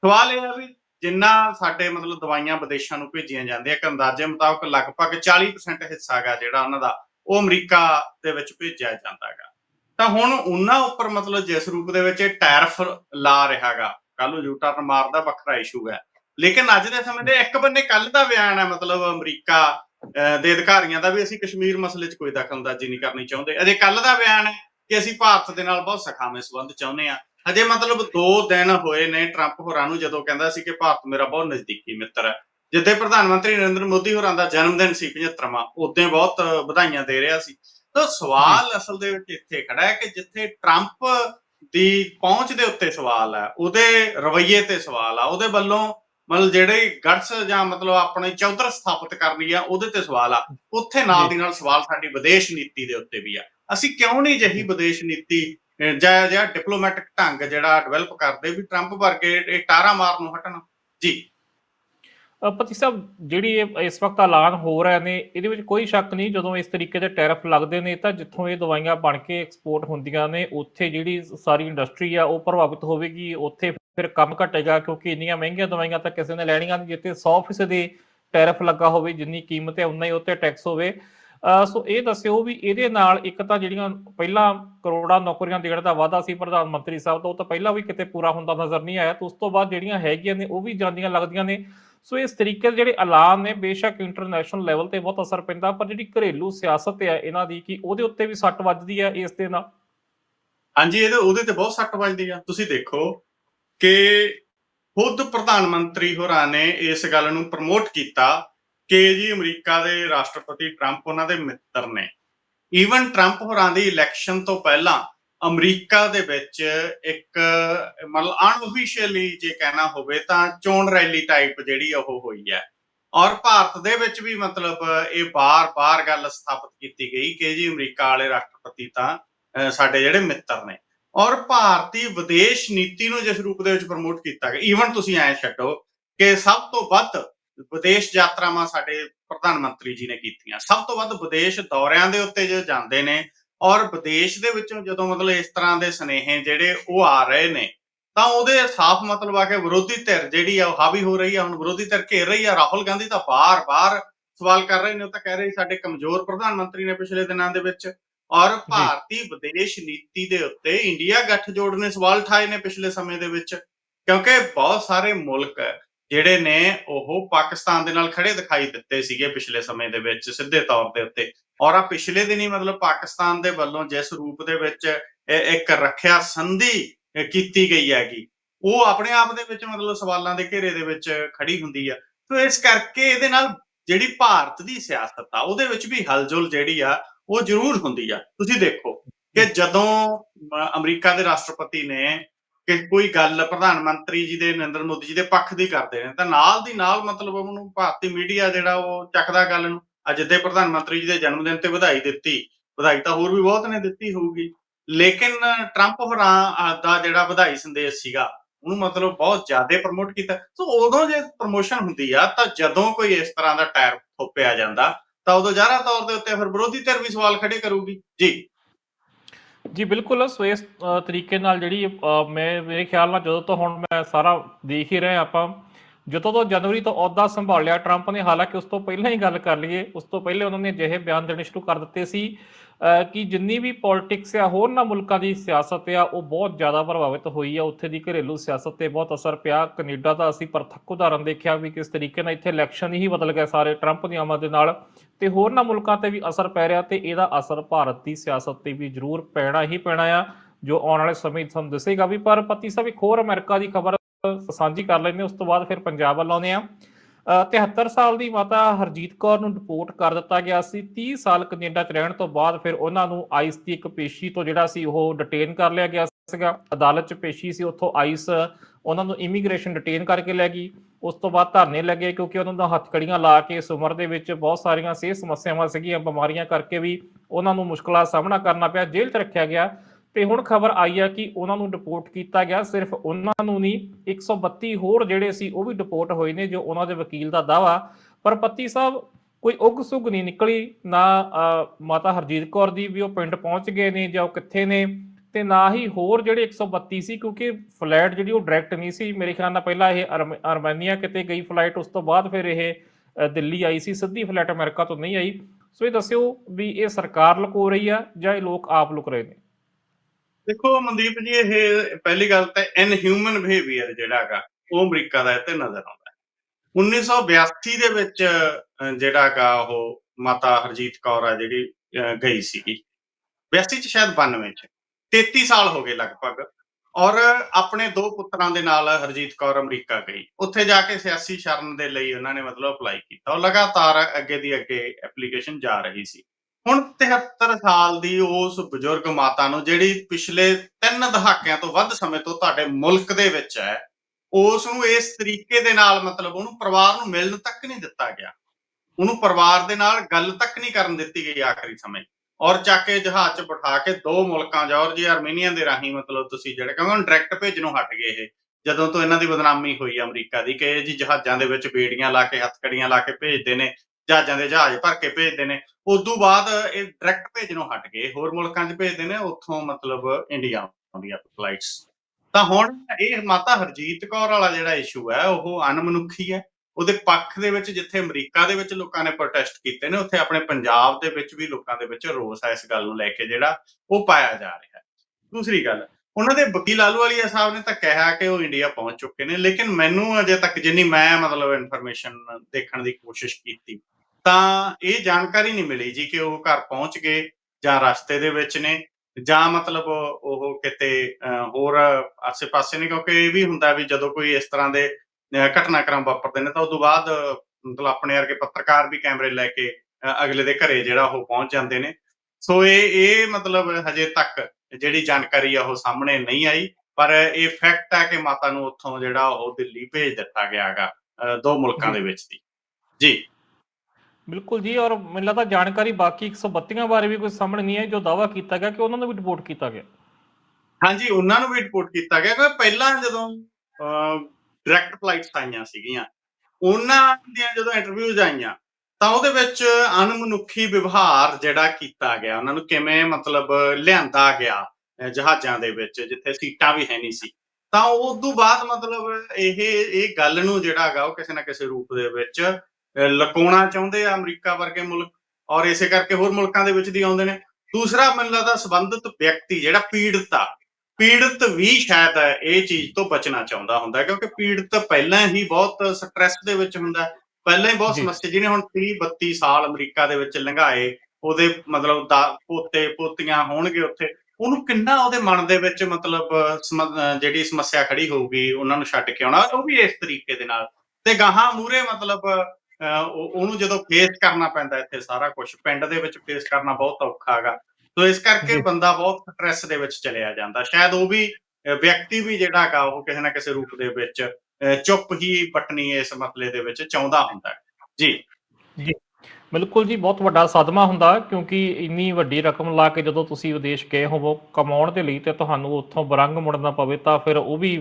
ਸਵਾਲ ਇਹ ਆ ਵੀ ਜਿੰਨਾ ਸਾਡੇ ਮਤਲਬ ਦਵਾਈਆਂ ਵਿਦੇਸ਼ਾਂ ਨੂੰ ਭੇਜੀਆਂ ਜਾਂਦੀਆਂ, ਇੱਕ ਅੰਦਾਜ਼ੇ ਮੁਤਾਬਕ ਲਗਭਗ 40% ਹਿੱਸਾ ਹੈਗਾ ਜਿਹੜਾ ਉਹਨਾਂ ਦਾ, ਉਹ ਅਮਰੀਕਾ ਦੇ ਵਿੱਚ ਭੇਜਿਆ ਜਾਂਦਾ ਹੈਗਾ। ਤਾਂ ਹੁਣ ਉਹਨਾਂ ਉੱਪਰ ਮਤਲਬ ਜਿਸ ਰੂਪ ਦੇ ਵਿੱਚ ਇਹ ਟੈਰਫ ਲਾ ਰਿਹਾਗਾ ਕੱਲ ਨੂੰ ਯੂਟਰਨ ਮਾਰਦਾ ਵੱਖਰਾ ਇਸ਼ੂ ਹੈ। ਲੇਕਿਨ ਅੱਜ ਦੇ ਸਮੇਂ ਦੇ ਇੱਕ ਬੰਨੇ ਕੱਲ ਦਾ ਬਿਆਨ ਹੈ, ਮਤਲਬ ਅਮਰੀਕਾ ਦੇ ਅਧਿਕਾਰੀਆਂ ਦਾ ਵੀ ਅਸੀਂ ਕਸ਼ਮੀਰ ਮਸਲੇ 'ਚ ਕੋਈ ਦਖਲਅੰਦਾਜ਼ੀ ਨਹੀਂ ਕਰਨੀ ਚਾਹੁੰਦੇ। ਅਜੇ ਕੱਲ ਦਾ ਬਿਆਨ ਹੈ ਕਿ ਅਸੀਂ ਭਾਰਤ ਦੇ ਨਾਲ ਬਹੁਤ ਸਖਾਵੇਂ ਸੰਬੰਧ ਚਾਹੁੰਦੇ ਆ ਅਜੇ ਮਤਲਬ 2 ਦਿਨ ਹੋਏ ਨੇ ਟਰੰਪ ਹੋਰਾਂ ਨੂੰ ਜਦੋਂ ਕਹਿੰਦਾ ਸੀ ਕਿ ਭਾਰਤ ਮੇਰਾ ਬਹੁਤ ਨਜ਼ਦੀਕੀ ਮਿੱਤਰ ਹੈ। ਜਿੱਦੇ ਪ੍ਰਧਾਨ ਮੰਤਰੀ ਨਰਿੰਦਰ ਮੋਦੀ ਹੋਰਾਂ ਦਾ ਜਨਮ ਦਿਨ ਸੀ 75ਵਾਂ ਉਦੋਂ ਬਹੁਤ ਵਧਾਈਆਂ ਦੇ ਰਿਹਾ ਸੀ। ਤਾਂ ਸਵਾਲ ਅਸਲ ਦੇ ਵਿੱਚ ਇੱਥੇ ਖੜਾ ਹੈ ਕਿ ਜਿੱਥੇ ਟਰੰਪ ਦੀ ਪਹੁੰਚ ਦੇ ਉੱਤੇ ਸਵਾਲ ਹੈ ਉਹਦੇ ਰਵੱਈਏ ਤੇ ਸਵਾਲ ਆ ਉਹਦੇ ਵੱਲੋਂ ਮਤਲਬ ਜਿਹੜੇ ਗਟਸ ਜਾਂ ਮਤਲਬ ਆਪਣੇ ਚੌਧਰ ਸਥਾਪਿਤ ਕਰਨੀ ਆ ਉਹਦੇ ਤੇ ਸਵਾਲ ਆ। ਉੱਥੇ ਨਾਲ ਦੀ ਨਾਲ ਸਵਾਲ ਸਾਡੀ ਵਿਦੇਸ਼ ਨੀਤੀ ਦੇ ਉੱਤੇ ਵੀ ਆ। ਅਸੀਂ ਕਿਉਂ ਨਹੀਂ ਜਹੀ ਵਿਦੇਸ਼ ਨੀਤੀ ਅਹ, ਜਾਂ ਜਾਂ ਡਿਪਲੋਮੈਟਿਕ ਢੰਗ ਜਿਹੜਾ ਡਿਵੈਲਪ ਕਰਦੇ ਵੀ ਟਰੰਪ ਵਰਗੇ ਇਹ ਟਾਰਾ ਮਾਰ ਨੂੰ ਹਟਣ? ਜੀ ਪਤੀ ਸਾਹਿਬ, ਜਿਹੜੀ ਇਹ, ਇਸ ਵਕਤ ਐਲਾਨ ਹੋ ਰਹੇ ਨੇ, ਇਹਦੇ ਵਿੱਚ ਕੋਈ ਸ਼ੱਕ ਨਹੀਂ, ਜਦੋਂ ਇਸ ਤਰੀਕੇ ਦੇ ਟੈਰਫ ਲੱਗਦੇ ਨੇ, ਤਾਂ ਜਿੱਥੋਂ ਇਹ ਦਵਾਈਆਂ ਬਣ ਕੇ ਐਕਸਪੋਰਟ ਹੁੰਦੀਆਂ ਨੇ, ਉੱਥੇ ਜਿਹੜੀ ਸਾਰੀ ਇੰਡਸਟਰੀ ਆ, ਉਹ ਪ੍ਰਭਾਵਿਤ ਹੋਵੇਗੀ, ਉੱਥੇ ਫਿਰ ਕੰਮ ਘਟੇਗਾ, ਕਿਉਂਕਿ ਇੰਨੀਆਂ ਮਹਿੰਗੀਆਂ ਦਵਾਈਆਂ ਤਾਂ ਕਿਸੇ ਨੇ ਲੈਣੀਆਂ ਨਹੀਂ, ਜਿੱਥੇ 100% ਦੇ ਟੈਰਿਫ ਲੱਗਾ ਹੋਵੇ, ਜਿੰਨੀ ਕੀਮਤ ਹੈ, ਉਨਾ ਹੀ ਉੱਤੇ ਟੈਕਸ ਹੋਵੇ। ਸੋ ਇਹ ਦੱਸਿਓ ਵੀ ਇਹਦੇ ਨਾਲ ਇੱਕ ਤਾਂ ਜਿਹੜੀਆਂ ਪਹਿਲਾਂ ਕਰੋੜਾਂ ਨੌਕਰੀਆਂ ਦੇਣ ਦਾ ਵਾਅਦਾ ਸੀ ਪ੍ਰਧਾਨ ਮੰਤਰੀ ਸਾਹਿਬ ਦਾ ਉਹ ਤਾਂ ਪਹਿਲਾਂ ਵੀ ਕਿਤੇ ਪੂਰਾ ਹੁੰਦਾ ਨਜ਼ਰ ਨਹੀਂ ਆਇਆ, ਤੇ ਉਸ ਤੋਂ ਬਾਅਦ ਜਿਹੜੀਆਂ ਹੈਗੀਆਂ ਨੇ, ਉਹ ਵੀ ਜਾਂਦੀਆਂ ਲੱਗਦੀਆਂ ਨੇ। ਸੋ ਇਸ ਤਰੀਕੇ ਦੇ ਜਿਹੜੇ ਐਲਾਨ ਨੇ, ਬੇਸ਼ੱਕ ਇੰਟਰਨੈਸ਼ਨਲ ਲੈਵਲ ਤੇ ਬਹੁਤ ਅਸਰ ਪੈਂਦਾ, ਪਰ ਜਿਹੜੀ ਘਰੇਲੂ ਸਿਆਸਤ ਹੈ ਇਹਨਾਂ ਦੀ ਕਿ ਉਹਦੇ ਉੱਤੇ ਵੀ ਸੱਟ ਵੱਜਦੀ ਹੈ ਇਸ ਦੇ ਨਾਲ? ਹਾਂਜੀ, ਇਹਦੇ, ਉਹਦੇ ਤੇ ਬਹੁਤ ਸੱਟ ਵੱਜਦੀ ਆ। ਤੁਸੀਂ ਦੇਖੋ ਕਿ ਖੁਦ ਪ੍ਰਧਾਨ ਮੰਤਰੀ ਹੋਰਾਂ ਨੇ ਇਸ ਗੱਲ ਨੂੰ ਪ੍ਰਮੋਟ ਕੀਤਾ ਕਿ ਜੀ ਅਮਰੀਕਾ ਦੇ ਰਾਸ਼ਟਰਪਤੀ ਟਰੰਪ ਉਹਨਾਂ ਦੇ ਮਿੱਤਰ ਨੇ। ਈਵਨ ਟਰੰਪ ਹੋਰਾਂ ਦੀ ਇਲੈਕਸ਼ਨ ਤੋਂ ਪਹਿਲਾਂ ਅਮਰੀਕਾ ਦੇ ਵਿੱਚ ਇੱਕ, ਮਤਲਬ ਅਨਅਫੀਸ਼ੀਅਲੀ ਜੇ ਕਹਿਣਾ ਹੋਵੇ ਤਾਂ ਚੋਣ ਰੈਲੀ ਟਾਈਪ ਜਿਹੜੀ ਉਹ ਹੋਈ ਹੈ। ਔਰ ਭਾਰਤ ਦੇ ਵਿੱਚ ਵੀ ਮਤਲਬ ਇਹ ਬਾਰ-ਬਾਰ ਗੱਲ ਸਥਾਪਿਤ ਕੀਤੀ ਗਈ ਕਿ ਜੀ ਅਮਰੀਕਾ ਵਾਲੇ ਰਾਸ਼ਟਰਪਤੀ ਤਾਂ ਸਾਡੇ ਜਿਹੜੇ ਮਿੱਤਰ ਨੇ। ਔਰ ਭਾਰਤੀ ਵਿਦੇਸ਼ ਨੀਤੀ ਨੂੰ ਜਿਸ ਰੂਪ ਦੇ ਵਿੱਚ ਪ੍ਰਮੋਟ ਕੀਤਾ ਗਿਆ ਈਵਨ ਤੁਸੀਂ ਐ ਛੱਡੋ ਕਿ ਸਭ ਤੋਂ ਵੱਧ ਵਿਦੇਸ਼ ਯਾਤਰਾਵਾਂ ਸਾਡੇ ਪ੍ਰਧਾਨ ਮੰਤਰੀ ਜੀ ਨੇ ਕੀਤੀਆਂ। ਸਭ ਤੋਂ ਵੱਧ ਵਿਦੇਸ਼ ਦੌਰਿਆਂ ਦੇ ਉੱਤੇ ਜੋ ਜਾਂਦੇ ਨੇ ਔਰ ਵਿਦੇਸ਼ ਦੇ ਵਿੱਚੋਂ ਜਦੋਂ ਮਤਲਬ ਇਸ ਤਰ੍ਹਾਂ ਦੇ ਸਨੇਹੇ ਜਿਹੜੇ ਉਹ ਆ ਰਹੇ ਨੇ ਤਾਂ ਉਹਦੇ ਸਾਫ਼ ਮਤਲਬ ਆ ਕਿ ਵਿਰੋਧੀ ਧਿਰ ਜਿਹੜੀ ਆ ਉਹ ਹਾਵੀ ਹੋ ਰਹੀ ਆ ਹੁਣ ਵਿਰੋਧੀ ਧਿਰ ਘੇਰ ਰਹੀ ਆ ਰਾਹੁਲ ਗਾਂਧੀ ਤਾਂ ਬਾਰ-ਬਾਰ ਸਵਾਲ ਕਰ ਰਹੇ ਨੇ ਉਹ ਤਾਂ ਕਹਿ ਰਹੇ ਸਾਡੇ ਕਮਜ਼ੋਰ ਪ੍ਰਧਾਨ ਮੰਤਰੀ ਨੇ ਪਿਛਲੇ ਦਿਨਾਂ ਦੇ ਵਿੱਚ ਔਰ ਭਾਰਤੀ ਵਿਦੇਸ਼ ਨੀਤੀ ਦੇ ਉੱਤੇ ਇੰਡੀਆ ਗੱਠਜੋੜ ਨੇ ਸਵਾਲ ਠਾਏ ਨੇ ਪਿਛਲੇ ਸਮੇਂ ਦੇ ਵਿੱਚ ਕਿਉਂਕਿ ਬਹੁਤ ਸਾਰੇ ਮੁਲਕ ਜਿਹੜੇ ਨੇ ਉਹ ਪਾਕਿਸਤਾਨ ਦੇ ਨਾਲ ਖੜੇ ਦਿਖਾਈ ਦਿੱਤੇ ਸੀਗੇ ਪਿਛਲੇ ਸਮੇਂ ਦੇ ਵਿੱਚ ਸਿੱਧੇ ਤੌਰ ਦੇ ਉੱਤੇ। ਔਰ ਆ ਪਿਛਲੇ ਦਿਨੀ ਮਤਲਬ ਪਾਕਿਸਤਾਨ ਦੇ ਵੱਲੋਂ ਜਿਸ ਰੂਪ ਦੇ ਵਿੱਚ ਇੱਕ ਰੱਖਿਆ ਸੰਧੀ ਕੀਤੀ ਗਈ ਹੈਗੀ, ਉਹ ਆਪਣੇ ਆਪ ਦੇ ਵਿੱਚ ਮਤਲਬ ਸਵਾਲਾਂ ਦੇ ਘੇਰੇ ਦੇ ਵਿੱਚ ਖੜੀ ਹੁੰਦੀ ਆ। ਸੋ ਇਸ ਕਰਕੇ ਇਹਦੇ ਨਾਲ ਜਿਹੜੀ ਭਾਰਤ ਦੀ ਸਿਆਸਤ ਆ, ਉਹਦੇ ਵਿੱਚ ਵੀ ਹਲਜੁਲ ਜਿਹੜੀ ਆ, ਉਹ ਜ਼ਰੂਰ ਹੁੰਦੀ ਆ। ਤੁਸੀਂ ਦੇਖੋ ਕਿ ਜਦੋਂ ਅਮਰੀਕਾ ਦੇ ਰਾਸ਼ਟਰਪਤੀ ਨੇ ਕਿ ਕੋਈ ਗੱਲ ਪ੍ਰਧਾਨ ਮੰਤਰੀ ਜੀ ਦੇ, ਨਰਿੰਦਰ ਮੋਦੀ ਜੀ ਦੇ ਪੱਖ ਦੀ ਕਰਦੇ ਨੇ, ਤਾਂ ਨਾਲ ਦੀ ਨਾਲ ਮਤਲਬ ਉਹਨੂੰ ਭਾਰਤੀ ਮੀਡੀਆ ਜਿਹੜਾ ਉਹ ਚੱਕਦਾ ਗੱਲ ਨੂੰ। ਅੱਜ ਦੇ ਪ੍ਰਧਾਨ ਮੰਤਰੀ ਜੀ ਦੇ ਜਨਮ ਦਿਨ ਤੇ ਵਧਾਈ ਦਿੱਤੀ। ਵਧਾਈ ਤਾਂ ਹੋਰ ਵੀ ਬਹੁਤ ਨੇ, ਦਿੱਤੀ ਹੋਊਗੀ। ਲੇਕਿਨ ਟਰੰਪ ਹੋਰਾਂ ਦਾ ਜਿਹੜਾ ਵਧਾਈ ਸੰਦੇਸ਼ ਸੀਗਾ, ਉਹਨੂੰ ਮਤਲਬ ਬਹੁਤ ਜ਼ਿਆਦਾ ਪ੍ਰਮੋਟ ਕੀਤਾ। ਸੋ ਉਦੋਂ ਜੇ ਪ੍ਰਮੋਸ਼ਨ ਹੁੰਦੀ ਆ, ਤਾਂ ਜਦੋਂ ਕੋਈ ਇਸ ਤਰ੍ਹਾਂ ਦਾ ਟਾਇਰ ਥੋਪਿਆ ਜਾਂਦਾ, ਤਾਂ ਉਦੋਂ ਜ਼ਾਹਰਾ ਤੌਰ ਦੇ ਉੱਤੇ ਫਿਰ ਵਿਰੋਧੀ ਧਿਰ ਵੀ ਸਵਾਲ ਖੜੇ ਕਰੂਗੀ। ਜੀ। ਜੀ, ਬਿਲਕੁਲ। ਸੋ ਇਸ ਤਰੀਕੇ ਨਾਲ ਜਿਹੜੀ ਮੈਂ, ਮੇਰੇ ਖਿਆਲ ਨਾਲ ਜਦੋਂ ਤੋਂ ਹੁਣ ਮੈਂ ਸਾਰਾ ਦੇਖ ਹੀ ਰਹੇ, ਆਪਾਂ ਜਦੋਂ ਤੋਂ ਜਨਵਰੀ ਤੋਂ ਅਹੁਦਾ ਸੰਭਾਲਿਆ ਟਰੰਪ ਨੇ ਹਾਲਾਂਕਿ ਉਸ ਤੋਂ ਪਹਿਲਾਂ ਹੀ ਗੱਲ ਕਰ ਲਈਏ, ਉਸ ਤੋਂ ਪਹਿਲੇ ਉਹਨਾਂ ਨੇ ਅਜਿਹੇ ਬਿਆਨ ਦੇਣੇ ਸ਼ੁਰੂ ਕਰ ਦਿੱਤੇ ਸੀ ਕਿ ਜਿੰਨੀ ਵੀ ਪੋਲਿਟਿਕਸ ਆ, ਹੋਰਨਾਂ ਮੁਲਕਾਂ ਦੀ ਸਿਆਸਤ ਆ, ਉਹ ਬਹੁਤ ਜ਼ਿਆਦਾ ਪ੍ਰਭਾਵਿਤ ਹੋਈ ਆ। ਉੱਥੇ ਦੀ ਘਰੇਲੂ ਸਿਆਸਤ ਤੇ ਬਹੁਤ ਅਸਰ ਪਿਆ। ਕੈਨੇਡਾ ਦਾ ਅਸੀਂ ਪ੍ਰਤੱਖ ਉਦਾਹਰਨ ਦੇਖਿਆ ਵੀ ਕਿਸ ਤਰੀਕੇ ਨਾਲ ਇੱਥੇ ਇਲੈਕਸ਼ਨ ਹੀ ਬਦਲ ਗਏ ਸਾਰੇ ਟਰੰਪ ਦੀ ਆਮਦ ਦੇ ਨਾਲ। ਤੇ ਹੋਰਨਾਂ ਮੁਲਕਾਂ ਤੇ ਵੀ ਅਸਰ ਪੈ ਰਿਹਾ ਤੇ ਇਹਦਾ ਅਸਰ ਭਾਰਤ ਦੀ ਸਿਆਸਤ ਤੇ ਵੀ ਜ਼ਰੂਰ ਪੈਣਾ ਹੀ ਪੈਣਾ ਆ, ਜੋ ਆਉਣ ਵਾਲੇ ਸਮੇਂ 'ਚ ਸਾਨੂੰ ਦਿਸੇਗਾ ਵੀ। ਪਰ ਪਤੀ ਸਾਹਿਬ, ਇੱਕ ਹੋਰ ਅਮਰੀਕਾ ਦੀ ਖਬਰ ਸਾਂਝੀ ਕਰ ਲੈਂਦੇ ਉਸ ਤੋਂ ਬਾਅਦ ਫਿਰ ਪੰਜਾਬ ਵੱਲ ਆਉਂਦੇ ਆ 73 ਸਾਲ ਦੀ ਮਾਤਾ ਹਰਜੀਤ ਕੌਰ ਨੂੰ ਡਿਪੋਰਟ ਕਰ ਦਿੱਤਾ ਗਿਆ ਸੀ। 30 ਸਾਲ ਕੈਨੇਡਾ 'ਚ ਰਹਿਣ ਤੋਂ ਬਾਅਦ ਫਿਰ ਉਹਨਾਂ ਨੂੰ ਆਈਸ ਦੀ ਇੱਕ ਪੇਸ਼ੀ ਤੋਂ ਜਿਹੜਾ ਸੀ ਉਹ ਡਿਟੇਨ ਕਰ ਲਿਆ ਗਿਆ ਸੀਗਾ। ਅਦਾਲਤ 'ਚ ਪੇਸ਼ੀ ਸੀ, ਉੱਥੋਂ ਆਈਸ ਉਹਨਾਂ ਨੂੰ ਇਮੀਗ੍ਰੇਸ਼ਨ ਡਿਟੇਨ ਕਰਕੇ ਲੈ ਗਈ। ਉਸ ਤੋਂ ਬਾਅਦ ਧਰਨੇ ਲੱਗੇ ਕਿਉਂਕਿ ਉਹਨਾਂ ਦਾ ਹੱਥਕੜੀਆਂ ਲਾ ਕੇ ਇਸ ਉਮਰ ਦੇ ਵਿੱਚ ਬਹੁਤ ਸਾਰੀਆਂ ਸਿਹਤ ਸਮੱਸਿਆਵਾਂ ਸੀਗੀਆਂ, ਬਿਮਾਰੀਆਂ ਕਰਕੇ ਵੀ ਉਹਨਾਂ ਨੂੰ ਮੁਸ਼ਕਲਾਂ ਦਾ ਸਾਹਮਣਾ ਕਰਨਾ ਪਿਆ। ਜੇਲ੍ਹ 'ਚ ਰੱਖਿਆ ਗਿਆ। ਤੇ ਹੁਣ ਖਬਰ ਆਈ ਆ ਕਿ ਉਹਨਾਂ ਨੂੰ ਡਿਪੋਰਟ ਕੀਤਾ ਗਿਆ। ਸਿਰਫ ਉਹਨਾਂ ਨੂੰ ਨਹੀਂ 132 ਹੋਰ ਜਿਹੜੇ ਸੀ, ਉਹ ਵੀ ਡਿਪੋਰਟ ਹੋਏ ਨੇ, ਜੋ ਉਹਨਾਂ ਦੇ ਵਕੀਲ ਦਾ ਦਾਵਾ ਪਰ ਪੱਤੀ ਸਾਹਿਬ, ਕੋਈ ਉਗ ਸੁਗ ਨਹੀਂ ਨਿਕਲੀ, ਨਾ ਮਾਤਾ ਹਰਜੀਤ ਕੌਰ ਦੀ ਵੀ ਉਹ ਪਿੰਡ ਪਹੁੰਚ ਗਏ ਨੇ ਜਾਂ ਉਹ ਕਿੱਥੇ ਨੇ, ਤੇ ਨਾ ਹੀ ਹੋਰ ਜਿਹੜੇ 132 ਸੀ ਕਿਉਂਕਿ ਫਲੈਟ ਜਿਹੜੀ ਉਹ ਡਾਇਰੈਕਟ ਨਹੀਂ ਸੀ। ਮੇਰੇ ਖਿਆਲ ਨਾਲ ਪਹਿਲਾਂ ਇਹ ਅਰਮ- ਅਰਮੇਨੀਆ ਕਿਤੇ ਗਈ ਫਲਾਈਟ ਉਸ ਤੋਂ ਬਾਅਦ ਫਿਰ ਇਹ ਦਿੱਲੀ ਆਈ ਸੀ। ਸਿੱਧੀ ਫਲੈਟ ਅਮਰੀਕਾ ਤੋਂ ਨਹੀਂ ਆਈ। ਸੋ ਇਹ ਦੱਸਿਓ ਵੀ ਇਹ ਸਰਕਾਰ ਲੁਕੋ ਰਹੀ ਆ ਜਾਂ ਇਹ ਲੋਕ ਆਪ ਲੁਕ ਰਹੇ ਨੇ? ਦੇਖੋ ਮਨਦੀਪ ਜੀ ਇਹ ਪਹਿਲੀ ਗੱਲ ਤਾਂ ਇਨਹਿਊਮਨ ਬਿਹੇਵੀਅਰ ਜਿਹੜਾ ਉਹ ਅਮਰੀਕਾ ਦਾ ਇੱਥੇ ਨਜ਼ਰ ਆਉਂਦਾ। 1982 ਦੇ ਵਿੱਚ ਅਹ, ਉਹ ਮਾਤਾ ਹਰਜੀਤ ਕੌਰ ਆ ਜਿਹੜੀ ਗਈ ਸੀਗੀ। 82 ਚ ਸ਼ਾਇਦ 92 ਚ। 33 ਸਾਲ ਹੋ ਗਏ ਲਗਭਗ। ਔਰ ਆਪਣੇ ਦੋ ਪੁੱਤਰਾਂ ਦੇ ਨਾਲ ਹਰਜੀਤ ਕੌਰ ਅਮਰੀਕਾ ਗਈ। ਉੱਥੇ ਜਾ ਕੇ ਸਿਆਸੀ ਸ਼ਰਨ ਦੇ ਲਈ ਉਹਨਾਂ ਨੇ ਮਤਲਬ ਅਪਲਾਈ ਕੀਤਾ। ਉਹ ਲਗਾਤਾਰ ਅੱਗੇ ਦੀ ਅੱਗੇ ਐਪਲੀਕੇਸ਼ਨ ਜਾ ਰਹੀ ਸੀ। ਹੁਣ 73 ਸਾਲ ਦੀ ਉਸ ਬਜ਼ੁਰਗ ਮਾਤਾ ਨੂੰ ਜਿਹੜੀ ਪਿਛਲੇ ਤਿੰਨ ਦਹਾਕਿਆਂ ਤੋਂ ਵੱਧ ਸਮੇਂ ਤੋਂ ਤੁਹਾਡੇ ਮੁਲਕ ਦੇ ਵਿੱਚ ਹੈ, ਉਸ ਨੂੰ ਇਸ ਤਰੀਕੇ ਦੇ ਨਾਲ ਮਤਲਬ ਉਹਨੂੰ ਪਰਿਵਾਰ ਨੂੰ ਮਿਲਣ ਤੱਕ ਨਹੀਂ ਦਿੱਤਾ ਗਿਆ। ਉਹਨੂੰ ਪਰਿਵਾਰ ਦੇ ਨਾਲ ਗੱਲ ਤੱਕ ਨਹੀਂ ਕਰਨ ਦਿੱਤੀ ਗਈ ਆਖਰੀ ਸਮੇਂ। ਔਰ ਚੱਕ ਕੇ ਜਹਾਜ਼ 'ਚ ਬਿਠਾ ਕੇ ਦੋ ਮੁਲਕਾਂ ਜਾਰਜੀ ਆਰਮੀਨੀਆ ਦੇ ਰਾਹੀਂ ਮਤਲਬ ਤੁਸੀਂ ਜਿਹੜੇ ਕਹਿੰਦੇ ਹੁਣ ਡਾਇਰੈਕਟ ਭੇਜਣੋਂ ਹਟ ਗਏ ਇਹ, ਜਦੋਂ ਤੋਂ ਇਹਨਾਂ ਦੀ ਬਦਨਾਮੀ ਹੋਈ ਅਮਰੀਕਾ ਦੀ ਕਿ ਇਹ ਜੀ ਜਹਾਜ਼ਾਂ ਦੇ ਵਿੱਚ ਬੇੜੀਆਂ ਲਾ ਕੇ, ਹੱਥਕੜੀਆਂ ਲਾ ਕੇ ਭੇਜਦੇ ਨੇ ਜਹਾਜ਼ਾਂ ਦੇ ਜਹਾਜ਼ ਭਰ ਕੇ ਭੇਜਦੇ ਨੇ। ਉਸ ਤੋਂ ਬਾਅਦ ਇਹ ਡਾਇਰੈਕਟ ਭੇਜਣੋਂ ਹਟ ਗਏ। ਹੋਰ ਮੁਲਕਾਂ 'ਚ ਭੇਜਦੇ ਨੇ, ਉੱਥੋਂ ਮਤਲਬ ਇੰਡੀਆ ਆਉਂਦੀਆਂ ਫਲਾਈਟਸ ਤਾਂ ਹੁਣ ਇਹ ਮਾਤਾ ਹਰਜੀਤ ਕੌਰ ਵਾਲਾ ਜਿਹੜਾ ਇਸ਼ੂ ਹੈ, ਉਹ ਅਨਮਨੁੱਖੀ ਹੈ। ਉਹਦੇ ਪੱਖ ਦੇ ਵਿੱਚ ਜਿੱਥੇ ਅਮਰੀਕਾ ਦੇ ਵਿੱਚ ਲੋਕਾਂ ਨੇ ਪ੍ਰੋਟੈਸਟ ਕੀਤੇ ਨੇ, ਉੱਥੇ ਆਪਣੇ ਪੰਜਾਬ ਦੇ ਵਿੱਚ ਵੀ ਲੋਕਾਂ ਦੇ ਵਿੱਚ ਰੋਸ ਹੈ ਇਸ ਗੱਲ ਨੂੰ ਲੈ ਕੇ ਜਿਹੜਾ ਉਹ ਪਾਇਆ ਜਾ ਰਿਹਾ ਹੈ। ਦੂਸਰੀ ਗੱਲ, ਉਹਨਾਂ ਦੇ ਵਕੀਲ ਆਲੂਵਾਲੀਆ ਸਾਹਿਬ ਨੇ ਤਾਂ ਕਿਹਾ ਕਿ ਉਹ ਇੰਡੀਆ ਪਹੁੰਚ ਚੁੱਕੇ ਨੇ, ਲੇਕਿਨ ਮੈਨੂੰ ਅਜੇ ਤੱਕ ਜਿੰਨੀ ਮੈਂ ਮਤਲਬ ਇਨਫੋਰਮੇਸ਼ਨ ਦੇਖਣ ਦੀ ਕੋਸ਼ਿਸ਼ ਕੀਤੀ ਤਾਂ ਇਹ ਜਾਣਕਾਰੀ ਨਹੀਂ ਮਿਲੀ ਜੀ ਕਿ ਉਹ ਘਰ ਪਹੁੰਚ ਗਏ ਜਾਂ ਰਸਤੇ ਦੇ ਵਿੱਚ ਨੇ ਜਾਂ ਮਤਲਬ ਉਹ ਕਿਤੇ ਹੋਰ ਆਸੇ-ਪਾਸੇ ਨੇ ਕਿਉਂਕਿ ਇਹ ਵੀ ਹੁੰਦਾ ਵੀ ਜਦੋਂ ਕੋਈ ਇਸ ਤਰ੍ਹਾਂ ਦੇ ਘਟਨਾਕ੍ਰਮ ਵਾਪਰਦੇ ਨੇ ਤਾਂ ਉਸ ਤੋਂ ਬਾਅਦ ਮਤਲਬ ਆਪਣੇ ਵਰਗੇ ਪੱਤਰਕਾਰ ਵੀ ਕੈਮਰੇ ਲੈ ਕੇ ਅਗਲੇ ਦੇ ਘਰੇ ਜਿਹੜਾ ਉਹ ਪਹੁੰਚ ਜਾਂਦੇ ਨੇ। ਸੋ ਇਹ ਇਹ ਮਤਲਬ ਹਜੇ ਤੱਕ ਜਿਹੜੀ ਜਾਣਕਾਰੀ ਆ ਉਹ ਸਾਹਮਣੇ ਨਹੀਂ ਆਈ ਪਰ ਇਹ ਫੈਕਟ ਹੈ ਕਿ ਮਾਤਾ ਨੂੰ ਉੱਥੋਂ ਜਿਹੜਾ ਉਹ ਦਿੱਲੀ ਭੇਜ ਦਿੱਤਾ ਗਿਆਗਾ ਦੋ ਮੁਲਕਾਂ ਦੇ ਵਿੱਚ ਦੀ। ਜੀ। ਬਿਲਕੁਲ ਜੀ, ਔਰ ਮੈਨੂੰ ਲੱਗਦਾ ਜਾਣਕਾਰੀ ਬਾਕੀ 132 ਬਾਰੇ ਵੀ ਕੋਈ ਸਾਹਮਣੇ ਨਹੀਂ ਹੈ ਜੋ ਦਾਵਾ ਕੀਤਾ ਗਿਆ ਕਿ ਉਹਨਾਂ ਨੂੰ ਵੀ ਰਿਪੋਰਟ ਕੀਤਾ ਗਿਆ। ਹਾਂਜੀ, ਉਹਨਾਂ ਨੂੰ ਵੀ ਰਿਪੋਰਟ ਕੀਤਾ ਗਿਆ ਕਿ ਪਹਿਲਾਂ ਜਦੋਂ ਡਾਇਰੈਕਟ ਫਲਾਈਟਸ ਆਈਆਂ ਸੀਗੀਆਂ, ਉਹਨਾਂ ਦੀਆਂ ਜਦੋਂ ਇੰਟਰਵਿਊਜ਼ ਆਈਆਂ, ਤਾਂ ਉਹਦੇ ਵਿੱਚ ਅਣਮਨੁੱਖੀ ਵਿਵਹਾਰ ਜਿਹੜਾ ਕੀਤਾ ਗਿਆ, ਉਹਨਾਂ ਨੂੰ ਕਿਵੇਂ ਮਤਲਬ ਲਿਆਂਦਾ ਗਿਆ ਜਹਾਜ਼ਾਂ ਦੇ ਵਿੱਚ, ਜਿੱਥੇ ਸੀਟਾਂ ਵੀ ਹੈ ਨਹੀਂ ਸੀ। ਤਾਂ ਉਸ ਤੋਂ ਬਾਅਦ ਮਤਲਬ ਇਹ ਇਹ ਗੱਲ ਨੂੰ ਜਿਹੜਾ ਹੈਗਾ, ਉਹ ਕਿਸੇ ਨਾ ਕਿਸੇ ਰੂਪ ਦੇ ਵਿੱਚ ਲੁਕਾਉਣਾ ਚਾਹੁੰਦੇ ਆ ਅਮਰੀਕਾ ਵਰਗੇ ਮੁਲਕ ਔਰ ਇਸੇ ਕਰਕੇ ਹੋਰ ਮੁਲਕਾਂ ਦੇ ਵਿੱਚ ਦੀ ਆਉਂਦੇ ਨੇ ਦੂਸਰਾ ਮੈਨੂੰ ਲੱਗਦਾ ਸੰਬੰਧਿਤ ਵਿਅਕਤੀ ਜਿਹੜਾ ਪੀੜਤ ਆ ਪੀੜਤ ਵੀ ਸ਼ਾਇਦ ਇਹ ਚੀਜ਼ ਤੋਂ ਬਚਣਾ ਚਾਹੁੰਦਾ ਹੁੰਦਾ ਕਿਉਂਕਿ ਪੀੜਤ ਪਹਿਲਾਂ ਹੀ ਬਹੁਤ ਸਟ੍ਰੈਸ ਦੇ ਵਿੱਚ ਹੁੰਦਾ। ਪਹਿਲਾਂ ਹੀ ਬਹੁਤ। ਸਮੱਸਿਆ ਜਿਹਨੇ ਹੁਣ 30 32 ਸਾਲ ਅਮਰੀਕਾ ਦੇ ਵਿੱਚ ਲੰਘਾਏ ਉਹਦੇ ਮਤਲਬ ਦਾ- ਪੋਤੇ ਪੋਤੀਆਂ ਹੋਣਗੇ ਉੱਥੇ ਉਹਨੂੰ ਕਿੰਨਾ ਉਹਦੇ ਮਨ ਦੇ ਵਿੱਚ ਮਤਲਬ ਜਿਹੜੀ ਸਮੱਸਿਆ ਖੜੀ ਹੋਊਗੀ ਉਹਨਾਂ ਨੂੰ ਛੱਡ ਕੇ ਆਉਣਾ ਉਹ ਵੀ ਇਸ ਤਰੀਕੇ ਦੇ ਨਾਲ ਤੇ ਗਾਹਾਂ ਮੂਰੇ ਮਤਲਬ ਉਹਨੂੰ ਜਦੋਂ ਫੇਸ ਕਰਨਾ ਪੈਂਦਾ ਇੱਥੇ ਸਾਰਾ ਕੁਝ ਪਿੰਡ ਦੇ ਵਿੱਚ ਫੇਸ ਕਰਨਾ ਬਹੁਤ ਔਖਾ ਹੈਗਾ। ਸੋ ਇਸ ਕਰਕੇ ਜੀ। ਬੰਦਾ ਬਹੁਤ ਸਟ੍ਰੈਸ ਦੇ ਵਿੱਚ ਚਲਿਆ ਜਾਂਦਾ। ਸ਼ਾਇਦ ਉਹ ਵੀ ਵਿਅਕਤੀ ਵੀ ਜਿਹੜਾ ਹੈਗਾ ਉਹ ਕਿਸੇ ਨਾ ਕਿਸੇ ਰੂਪ ਦੇ ਵਿੱਚ ਚੁੱਪ ਹੀ ਪਟਣੀ ਇਸ ਮਸਲੇ ਦੇ ਵਿੱਚ ਚਾਹੁੰਦਾ ਹੁੰਦਾ ਹੈ। ਜੀ। ਬਿਲਕੁਲ ਜੀ ਬਹੁਤ ਵੱਡਾ ਸਦਮਾ ਹੁੰਦਾ ਕਿਉਂਕਿ ਇੰਨੀ ਵੱਡੀ ਰਕਮ ਲਾ ਕੇ ਜਦੋਂ ਤੁਸੀਂ ਵਿਦੇਸ਼ ਗਏ ਹੋਵੋ ਕਮਾਉਣ ਦੇ ਲਈ ਤੇ ਤੁਹਾਨੂੰ ਉੱਥੋਂ ਬਰੰਗ ਮੁੜਨਾ ਪਵੇ ਤਾਂ ਫਿਰ ਉਹ ਵੀ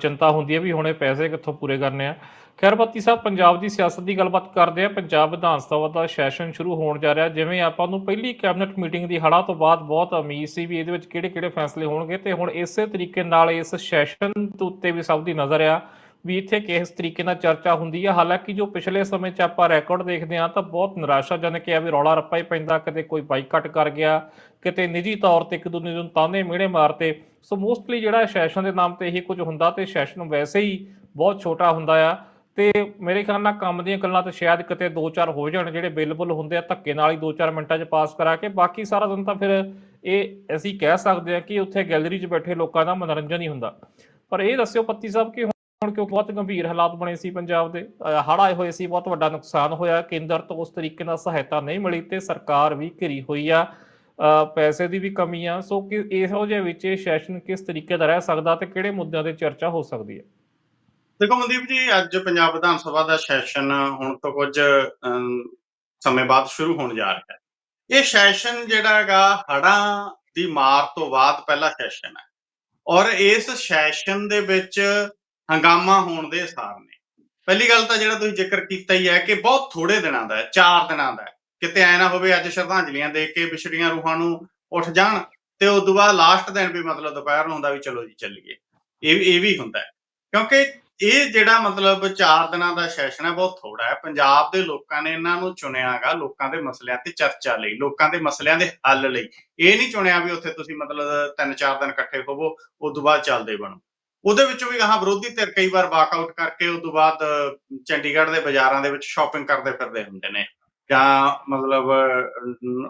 ਚਿੰਤਾ ਹੁੰਦੀ ਹੈ ਵੀ ਹੁਣ ਇਹ ਪੈਸੇ ਕਿੱਥੋਂ ਪੂਰੇ ਕਰਨੇ ਆ। ਖੈਰ ਬੱਤੀ ਸਾਹਿਬ, ਪੰਜਾਬ ਦੀ ਸਿਆਸਤ ਦੀ ਗੱਲਬਾਤ ਕਰਦੇ ਆ ਪੰਜਾਬ ਵਿਧਾਨ ਸਭਾ ਦਾ ਸੈਸ਼ਨ ਸ਼ੁਰੂ ਹੋਣ ਜਾ ਰਿਹਾ। ਜਿਵੇਂ ਆਪਾਂ ਨੂੰ ਪਹਿਲੀ ਕੈਬਨਿਟ ਮੀਟਿੰਗ ਦੀ ਹੜਾ ਤੋਂ ਬਾਅਦ ਬਹੁਤ ਉਮੀਦ ਸੀ ਵੀ ਇਹਦੇ ਵਿੱਚ ਕਿਹੜੇ-ਕਿਹੜੇ ਫੈਸਲੇ ਹੋਣਗੇ ਤੇ ਹੁਣ ਇਸੇ ਤਰੀਕੇ ਨਾਲ ਇਸ ਸੈਸ਼ਨ ਦੇ ਉੱਤੇ ਵੀ ਸਭ ਦੀ ਨਜ਼ਰ ਆ ਵੀ ਇੱਥੇ ਕਿਸ ਤਰੀਕੇ ਨਾਲ ਚਰਚਾ ਹੁੰਦੀ ਹੈ ਹਾਲਾਂਕਿ ਜੋ ਪਿਛਲੇ ਸਮੇਂ 'ਚ ਆਪਾਂ ਰੈਕਾਰਡ ਦੇਖਦੇ ਹਾਂ ਤਾਂ ਬਹੁਤ ਨਿਰਾਸ਼ਾਜਨਕ ਹੈ ਵੀ ਰੌਲਾ ਰੱਪਾ ਹੀ ਪੈਂਦਾ। ਕਦੇ ਕੋਈ ਬਾਈਕਾਟ ਕਰ ਗਿਆ, ਕਿਤੇ ਨਿੱਜੀ ਤੌਰ ਤੇ ਇੱਕ ਦੂਜੇ ਨੂੰ ਤਾਨੇ ਮਿਹਣੇ ਮਾਰਤੇ। ਸੋ ਮੋਸਟਲੀ ਜਿਹੜਾ ਸੈਸ਼ਨ ਦੇ ਨਾਮ ਤੇ ਇਹ ਕੁਝ ਹੁੰਦਾ ਤੇ ਸੈਸ਼ਨ ਵੈਸੇ ਹੀ ਬਹੁਤ ਛੋਟਾ ਹੁੰਦਾ ਆ। ਤੇ ਮੇਰੇ ਖਿਆਲ ਨਾਲ ਕੰਮ ਦੀਆਂ ਗੱਲਾਂ ਤਾਂ ਸ਼ਾਇਦ ਕਿਤੇ 2-4 ਹੋ ਜਾਣ, ਜਿਹੜੇ ਅਵੇਲੇਬਲ ਹੁੰਦੇ ਆ, ਧੱਕੇ ਨਾਲ ਹੀ 2-4 ਮਿੰਟਾਂ 'ਚ ਪਾਸ ਕਰਾ ਕੇ, ਬਾਕੀ ਸਾਰਾ ਦਿਨ ਤਾਂ ਫਿਰ ਇਹ ਅਸੀਂ ਕਹਿ ਸਕਦੇ ਹਾਂ ਕਿ ਉੱਥੇ ਗੈਲਰੀ 'ਚ ਬੈਠੇ ਲੋਕਾਂ ਦਾ ਮਨੋਰੰਜਨ ਹੀ ਹੁੰਦਾ। ਪਰ ਇਹ ਦੱਸਿਓ ਪੱਤੀ ਸਾਹਿਬ ਕਿ ਹੁਣ ਕਿਉਂਕਿ ਬਹੁਤ ਗੰਭੀਰ ਹਾਲਾਤ ਬਣੇ ਸੀ ਪੰਜਾਬ ਦੇ ਹੜ੍ਹ ਆਏ ਹੋਏ ਸੀ, ਬਹੁਤ ਵੱਡਾ ਨੁਕਸਾਨ ਹੋਇਆ, ਕੇਂਦਰ ਤੋਂ ਉਸ ਤਰੀਕੇ ਨਾਲ ਸਹਾਇਤਾ ਨਹੀਂ ਮਿਲੀ ਤੇ ਸਰਕਾਰ ਵੀ ਘਿਰੀ ਹੋਈ ਆ ਪੈਸੇ ਦੀ ਵੀ ਕਮੀ ਆ, ਸੋ ਕਿ ਇਹੋ ਜਿਹੇ ਵਿੱਚ ਇਹ ਸੈਸ਼ਨ ਕਿਸ ਤਰੀਕੇ ਦਾ ਰਹਿ ਸਕਦਾ ਤੇ ਕਿਹੜੇ ਮੁੱਦਿਆਂ ਤੇ ਚਰਚਾ ਹੋ ਸਕਦੀ ਹੈ? ਦੇਖੋ ਮਨਦੀਪ ਜੀ, ਅੱਜ ਪੰਜਾਬ ਵਿਧਾਨ ਸਭਾ ਦਾ ਸੈਸ਼ਨ ਹੁਣ ਤੋਂ ਕੁਝ ਸਮੇਂ ਬਾਅਦ ਸ਼ੁਰੂ ਹੋਣ ਜਾ ਰਿਹਾ ਹੈ। ਇਹ ਸੈਸ਼ਨ ਜਿਹੜਾ ਹੈਗਾ, ਹੜ੍ਹਾਂ ਦੀ ਮਾਰ ਤੋਂ ਬਾਅਦ ਪਹਿਲਾ ਸੈਸ਼ਨ ਹੈ। ਔਰ ਇਸ ਸੈਸ਼ਨ ਦੇ ਵਿੱਚ ਹੰਗਾਮਾ ਹੋਣ ਦੇ ਅਸਾਰ ਨੇ। ਪਹਿਲੀ ਗੱਲ ਤਾਂ ਜਿਹੜਾ ਤੁਸੀਂ ਜ਼ਿਕਰ ਕੀਤਾ ਹੀ ਹੈ ਕਿ ਬਹੁਤ ਥੋੜੇ ਦਿਨਾਂ ਦਾ ਹੈ 4 ਦਿਨਾਂ ਦਾ ਹੈ। ਕਿਤੇ ਐ ਨਾ ਹੋਵੇ ਅੱਜ ਸ਼ਰਧਾਂਜਲੀਆਂ ਦੇ ਕੇ ਵਿਛੜੀਆਂ ਰੂਹਾਂ ਨੂੰ ਉੱਠ ਜਾਣ ਤੇ ਉਸ ਤੋਂ ਬਾਅਦ ਲਾਸਟ ਦਿਨ ਵੀ ਮਤਲਬ ਦੁਪਹਿਰ ਨੂੰ ਹੁੰਦਾ ਵੀ ਚਲੋ ਜੀ, ਚੱਲੀਏ। ਇਹ ਇਹ ਵੀ ਹੁੰਦਾ ਕਿਉਂਕਿ ਇਹ ਜਿਹੜਾ ਮਤਲਬ 4 ਦਿਨਾਂ ਦਾ ਸੈਸ਼ਨ ਹੈ, ਬਹੁਤ ਥੋੜਾ ਹੈ। ਪੰਜਾਬ ਦੇ ਲੋਕਾਂ ਨੇ ਇਹਨਾਂ ਨੂੰ ਚੁਣਿਆਗਾ ਲੋਕਾਂ ਦੇ ਮਸਲਿਆਂ ਤੇ ਚਰਚਾ ਲਈ, ਲੋਕਾਂ ਦੇ ਮਸਲਿਆਂ ਦੇ ਹੱਲ ਲਈ। ਇਹ ਨਹੀਂ ਚੁਣਿਆ ਵੀ ਉੱਥੇ ਤੁਸੀਂ ਮਤਲਬ ਤਿੰਨ ਚਾਰ ਦਿਨ ਇਕੱਠੇ ਹੋਵੋ, ਉਸ ਤੋਂ ਬਾਅਦ ਚੱਲਦੇ ਬਣੋ। ਉਹਦੇ ਵਿੱਚੋਂ ਵੀ ਗਾਹਾਂ ਵਿਰੋਧੀ ਧਿਰ ਕਈ ਵਾਰ ਵਾਕਆਊਟ ਕਰਕੇ ਉਸ ਤੋਂ ਬਾਅਦ ਚੰਡੀਗੜ੍ਹ ਦੇ ਬਾਜ਼ਾਰਾਂ ਦੇ ਵਿੱਚ ਸ਼ਾਪਿੰਗ ਕਰਦੇ ਫਿਰਦੇ ਹੁੰਦੇ ਨੇ ਜਾਂ ਮਤਲਬ